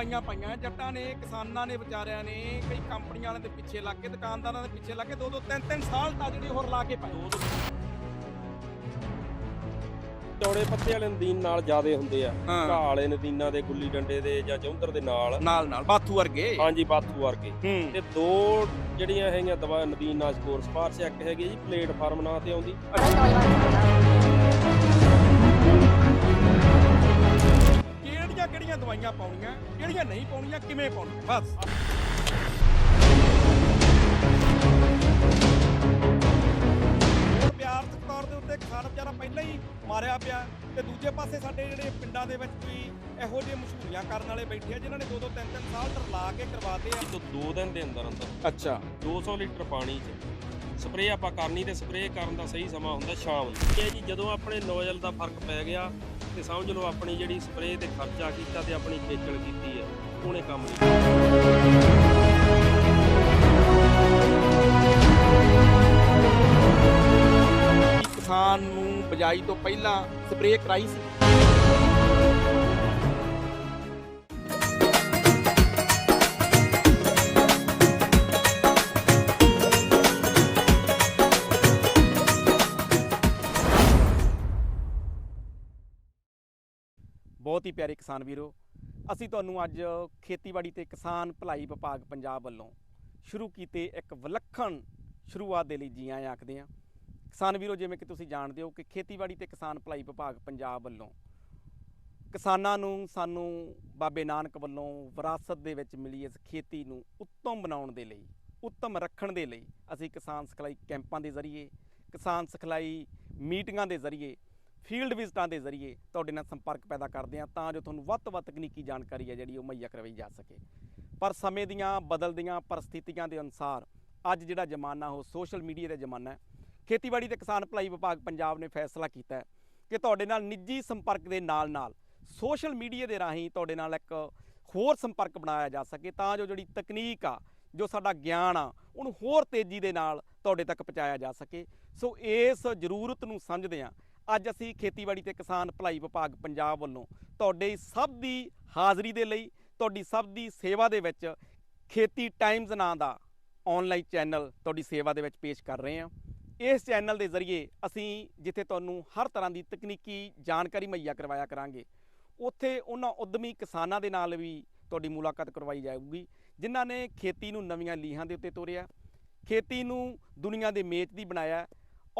ਦਵਾਈਆਂ ਪਾਈਆਂ ਜੱਟਾਂ ਨੇ ਕਿਸਾਨਾਂ ਨੇ ਵਿਚਾਰਿਆਂ ਨੇ ਕਈ ਕੰਪਨੀਆਂ ਵਾਲਿਆਂ ਦੇ ਪਿੱਛੇ ਲੱਗ ਕੇ ਦੁਕਾਨਦਾਰਾਂ ਦੇ ਪਿੱਛੇ ਲੱਗ ਕੇ ਦੋ ਦੋ ਤਿੰਨ ਤਿੰਨ ਸਾਲ ਤਾਂ ਜਿਹੜੇ ਹੋਰ ਲਾ ਕੇ ਪਾਏ। ਚੌੜੇ ਪੱਤੇ ਵਾਲੇ ਨਦੀਨ ਨਾਲ ਜ਼ਿਆਦੇ ਹੁੰਦੇ ਆ। ਹਾਂ। ਘਾਹ ਵਾਲੇ ਨਦੀਨਾਂ ਦੇ ਗੁੱਲੀ ਡੰਡੇ ਦੇ ਜਾਂ ਜੌਂਦਰ ਦੇ ਨਾਲ। ਨਾਲ ਨਾਲ ਬਾਥੂ ਵਰਗੇ। ਹਾਂਜੀ ਬਾਥੂ ਵਰਗੇ। ਹੂੰ। ਤੇ ਦੋ ਜਿਹੜੀਆਂ ਹੈਗੀਆਂ ਦਵਾ ਨਦੀਨ ਨਾਲ ਸਕੋਰ ਸਪਾਰਸ ਇੱਕ ਹੈਗੀ ਜੀ ਪਲੇਟਫਾਰਮ ਨਾਂ ਤੇ ਆਉਂਦੀ। ਕਿਹੜੀਆਂ ਦਵਾਈਆਂ ਪਾਉਣੀਆਂ ਕਿਹੜੀਆਂ ਨਹੀਂ ਪਾਉਣੀਆਂ ਕਿਵੇਂ ਪਾਉਣੀਆਂ? ਬਸ। ਵਿਆਰਥਕ ਤੌਰ ਦੇ ਉੱਤੇ ਕਿਸਾਨ ਵਿਚਾਰਾ ਪਹਿਲਾਂ ਹੀ ਮਾਰਿਆ ਪਿਆ ਤੇ ਦੂਜੇ ਪਾਸੇ ਸਾਡੇ ਜਿਹੜੇ ਪਿੰਡਾਂ ਦੇ ਵਿੱਚ ਵੀ ਇਹੋ ਜਿਹੇ ਮਸ਼ਹੂਰੀਆਂ ਕਰਨ ਵਾਲੇ ਬੈਠੇ ਆ ਜਿਨ੍ਹਾਂ ਨੇ ਦੋ ਦੋ ਤਿੰਨ ਤਿੰਨ ਸਾਲ ਟਰਲਾ ਕੇ ਕਰਵਾਤੇ ਆ। ਤੋਂ ਦੋ ਦਿਨ ਦੇ ਅੰਦਰ ਅੰਦਰ ਅੱਛਾ। 200 ਲੀਟਰ ਪਾਣੀ 'ਚ ਸਪਰੇਅ ਆਪਾਂ ਕਰਨੀ ਤੇ ਸਪਰੇਅ ਕਰਨ ਦਾ ਸਹੀ ਸਮਾਂ ਹੁੰਦਾ ਸ਼ਾਮ ਨੂੰ। ਇਹ ਜੀ ਜਦੋਂ ਆਪਣੇ ਨੋਜ਼ਲ ਦਾ ਫ਼ਰਕ ਪੈ ਗਿਆ ਤੇ ਸਮਝ ਲਓ ਆਪਣੀ ਜਿਹੜੀ ਸਪਰੇਅ ਤੇ ਖਰਚਾ ਕੀਤਾ ਤੇ ਆਪਣੀ ਖੇਚਲ ਕੀਤੀ ਹੈ, ਉਹਨੇ ਕੰਮ ਨਹੀਂ ਕਿਸਾਨ ਨੂੰ ਬਜਾਈ ਤੋਂ ਪਹਿਲਾਂ ਸਪਰੇਅ ਕਰਾਈ ਸੀ। ਬਹੁਤ ਹੀ ਪਿਆਰੇ ਕਿਸਾਨ ਵੀਰੋ, ਅਸੀਂ ਤੁਹਾਨੂੰ ਅੱਜ ਖੇਤੀਬਾੜੀ ਤੇ ਕਿਸਾਨ ਭਲਾਈ ਵਿਭਾਗ ਪੰਜਾਬ ਵੱਲੋਂ ਸ਼ੁਰੂ ਕੀਤੇ ਇੱਕ ਵਿਲੱਖਣ ਸ਼ੁਰੂਆਤ ਦੇ ਲਈ ਜੀ ਆਇਆਂ ਆਖਦੇ ਹਾਂ ਕਿਸਾਨ ਵੀਰੋ, ਜਿਵੇਂ ਕਿ ਤੁਸੀਂ ਜਾਣਦੇ ਹੋ ਕਿ ਖੇਤੀਬਾੜੀ ਤੇ ਕਿਸਾਨ ਭਲਾਈ ਵਿਭਾਗ ਪੰਜਾਬ ਵੱਲੋਂ ਕਿਸਾਨਾਂ ਨੂੰ ਸਾਨੂੰ ਬਾਬੇ ਨਾਨਕ ਵੱਲੋਂ ਵਿਰਾਸਤ ਦੇ ਵਿੱਚ ਮਿਲੀ ਇਸ ਖੇਤੀ ਨੂੰ ਉੱਤਮ ਬਣਾਉਣ ਦੇ ਲਈ, ਉੱਤਮ ਰੱਖਣ ਦੇ ਲਈ ਅਸੀਂ ਕਿਸਾਨ ਸਿਖਲਾਈ ਕੈਂਪਾਂ ਦੇ ਜ਼ਰੀਏ, ਕਿਸਾਨ ਸਿਖਲਾਈ ਮੀਟਿੰਗਾਂ ਦੇ ਜ਼ਰੀਏ ਫੀਲਡ ਵਿਜ਼ਟਾਂ ਦੇ ਜ਼ਰੀਏ ਤੁਹਾਡੇ ਨਾਲ ਸੰਪਰਕ ਪੈਦਾ ਕਰਦੇ ਹਾਂ ਤਾਂ ਜੋ ਤੁਹਾਨੂੰ ਵੱਧ ਤੋਂ ਵੱਧ ਤਕਨੀਕੀ ਜਾਣਕਾਰੀ ਹੈ ਜਿਹੜੀ ਉਹ ਮੁਹੱਈਆ ਕਰਵਾਈ ਜਾ ਸਕੇ। ਪਰ ਸਮੇਂ ਦੀਆਂ ਬਦਲਦੀਆਂ ਪਰਿਸਥਿਤੀਆਂ ਦੇ ਅਨੁਸਾਰ ਅੱਜ ਜਿਹੜਾ ਜ਼ਮਾਨਾ ਉਹ ਸੋਸ਼ਲ ਮੀਡੀਆ ਦਾ ਜ਼ਮਾਨਾ ਹੈ। ਖੇਤੀਬਾੜੀ ਤੇ ਕਿਸਾਨ ਭਲਾਈ ਵਿਭਾਗ ਪੰਜਾਬ ਨੇ ਫੈਸਲਾ ਕੀਤਾ ਹੈ ਕਿ ਤੁਹਾਡੇ ਨਾਲ ਨਿੱਜੀ ਸੰਪਰਕ ਦੇ ਨਾਲ-ਨਾਲ ਸੋਸ਼ਲ ਮੀਡੀਆ ਦੇ ਰਾਹੀਂ ਤੁਹਾਡੇ ਨਾਲ ਇੱਕ ਹੋਰ ਸੰਪਰਕ ਬਣਾਇਆ ਜਾ ਸਕੇ ਤਾਂ ਜੋ ਜਿਹੜੀ ਤਕਨੀਕ ਆ, ਜੋ ਸਾਡਾ ਗਿਆਨ ਆ, ਉਹਨੂੰ ਹੋਰ ਤੇਜ਼ੀ ਦੇ ਨਾਲ ਤੁਹਾਡੇ ਤੱਕ ਪਹੁੰਚਾਇਆ ਜਾ ਸਕੇ। ਸੋ ਇਸ ਜ਼ਰੂਰਤ ਨੂੰ ਸਮਝਦੇ ਹਾਂ ਅੱਜ ਅਸੀਂ ਖੇਤੀਬਾੜੀ ਤੇ ਕਿਸਾਨ ਭਲਾਈ ਵਿਭਾਗ ਪੰਜਾਬ ਵੱਲੋਂ ਤੁਹਾਡੇ ਸਭ ਦੀ ਹਾਜ਼ਰੀ ਦੇ ਲਈ, ਤੁਹਾਡੀ ਸਭ ਦੀ ਸੇਵਾ ਦੇ ਵਿੱਚ ਖੇਤੀ ਟਾਈਮਜ਼ ਨਾਂ ਦਾ ਆਨਲਾਈਨ ਚੈਨਲ ਤੁਹਾਡੀ ਸੇਵਾ ਦੇ ਵਿੱਚ ਪੇਸ਼ ਕਰ ਰਹੇ ਹਾਂ। ਇਸ ਚੈਨਲ ਦੇ ਜ਼ਰੀਏ ਅਸੀਂ ਜਿੱਥੇ ਤੁਹਾਨੂੰ ਹਰ ਤਰ੍ਹਾਂ ਦੀ ਤਕਨੀਕੀ ਜਾਣਕਾਰੀ ਮੁਹੱਈਆ ਕਰਵਾਇਆ ਕਰਾਂਗੇ, ਉੱਥੇ ਉਹਨਾਂ ਉਦਮੀ ਕਿਸਾਨਾਂ ਦੇ ਨਾਲ ਵੀ ਤੁਹਾਡੀ ਮੁਲਾਕਾਤ ਕਰਵਾਈ ਜਾਊਗੀ, ਜਿਨ੍ਹਾਂ ਨੇ ਖੇਤੀ ਨੂੰ ਨਵੀਆਂ ਲੀਹਾਂ ਦੇ ਉੱਤੇ ਤੋਰਿਆ, ਖੇਤੀ ਨੂੰ ਦੁਨੀਆ ਦੇ ਮੇਚ ਦੀ ਬਣਾਇਆ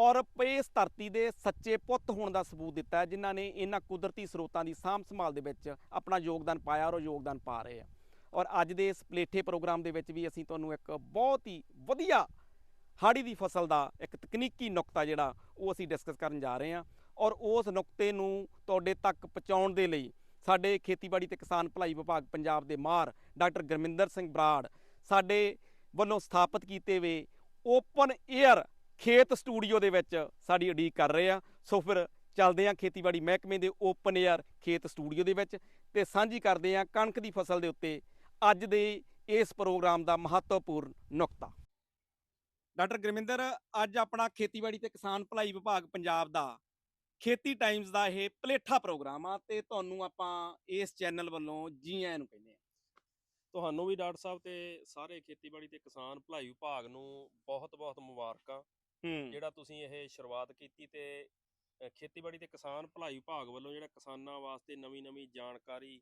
ਔਰ ਇਸ ਧਰਤੀ ਦੇ ਸੱਚੇ ਪੁੱਤ ਹੋਣ ਦਾ ਸਬੂਤ ਦਿੱਤਾ ਜਿਨ੍ਹਾਂ ਨੇ ਇਹਨਾਂ ਕੁਦਰਤੀ ਸਰੋਤਾਂ ਦੀ ਸਾਂਭ ਸੰਭਾਲ ਦੇ ਵਿੱਚ ਆਪਣਾ ਯੋਗਦਾਨ ਪਾਇਆ ਔਰ ਉਹ ਯੋਗਦਾਨ ਪਾ ਰਹੇ ਆ। ਔਰ ਅੱਜ ਦੇ ਇਸ ਪਲੇਠੇ ਪ੍ਰੋਗਰਾਮ ਦੇ ਵਿੱਚ ਵੀ ਅਸੀਂ ਤੁਹਾਨੂੰ ਇੱਕ ਬਹੁਤ ਹੀ ਵਧੀਆ ਹਾੜੀ ਦੀ ਫਸਲ ਦਾ ਇੱਕ ਤਕਨੀਕੀ ਨੁਕਤਾ ਜਿਹੜਾ ਉਹ ਅਸੀਂ ਡਿਸਕਸ ਕਰਨ ਜਾ ਰਹੇ ਹਾਂ। ਔਰ ਉਸ ਨੁਕਤੇ ਨੂੰ ਤੁਹਾਡੇ ਤੱਕ ਪਹੁੰਚਾਉਣ ਦੇ ਲਈ ਸਾਡੇ ਖੇਤੀਬਾੜੀ ਤੇ ਕਿਸਾਨ ਭਲਾਈ ਵਿਭਾਗ ਪੰਜਾਬ ਦੇ ਮਾਰ ਡਾਕਟਰ ਗੁਰਮਿੰਦਰ ਸਿੰਘ ਬਰਾੜ ਸਾਡੇ ਵੱਲੋਂ ਸਥਾਪਿਤ ਕੀਤੇ ਵੇ ਓਪਨ 에ਅਰ ਖੇਤ ਸਟੂਡੀਓ ਦੇ ਵਿੱਚ ਸਾਡੀ ਉਡੀਕ ਕਰ ਰਹੇ ਆ। ਸੋ ਫਿਰ ਚੱਲਦੇ ਆ ਖੇਤੀਬਾੜੀ ਮਹਿਕਮੇ ਦੇ ਓਪਨ 에ਅਰ ਖੇਤ ਸਟੂਡੀਓ ਦੇ ਵਿੱਚ ਤੇ ਸਾਂਝੀ ਕਰਦੇ ਆ ਕਣਕ ਦੀ ਫਸਲ ਦੇ ਉੱਤੇ ਅੱਜ ਦੇ ਇਸ ਪ੍ਰੋਗਰਾਮ ਦਾ ਮਹੱਤਵਪੂਰਨ ਨੁਕਤਾ। ਡਾਕਟਰ ਗੁਰਮਿੰਦਰ, ਅੱਜ ਆਪਣਾ ਖੇਤੀਬਾੜੀ ਤੇ ਕਿਸਾਨ ਭਲਾਈ ਵਿਭਾਗ ਪੰਜਾਬ ਦਾ ਖੇਤੀ ਟਾਈਮਜ਼ ਦਾ ਇਹ ਪਲੇਠਾ ਪ੍ਰੋਗਰਾਮ ਆ ਤੇ ਤੁਹਾਨੂੰ ਆਪਾਂ ਇਸ ਚੈਨਲ ਵੱਲੋਂ ਜੀ ਆਇਆਂ ਨੂੰ ਕਹਿੰਦੇ ਆ। ਤੁਹਾਨੂੰ ਵੀ ਡਾਕਟਰ ਸਾਹਿਬ ਤੇ ਸਾਰੇ ਖੇਤੀਬਾੜੀ ਤੇ ਕਿਸਾਨ ਭਲਾਈ ਵਿਭਾਗ ਨੂੰ ਬਹੁਤ-ਬਹੁਤ ਮੁਬਾਰਕਾਂ। ਜਿਹੜਾ ਤੁਸੀਂ ਇਹ ਸ਼ੁਰੂਆਤ ਕੀਤੀ ਤੇ ਖੇਤੀਬਾੜੀ ਤੇ ਕਿਸਾਨ ਭਲਾਈ ਵਿਭਾਗ ਵੱਲੋਂ ਜਿਹੜਾ ਕਿਸਾਨਾਂ ਵਾਸਤੇ ਨਵੀਂ-ਨਵੀਂ ਜਾਣਕਾਰੀ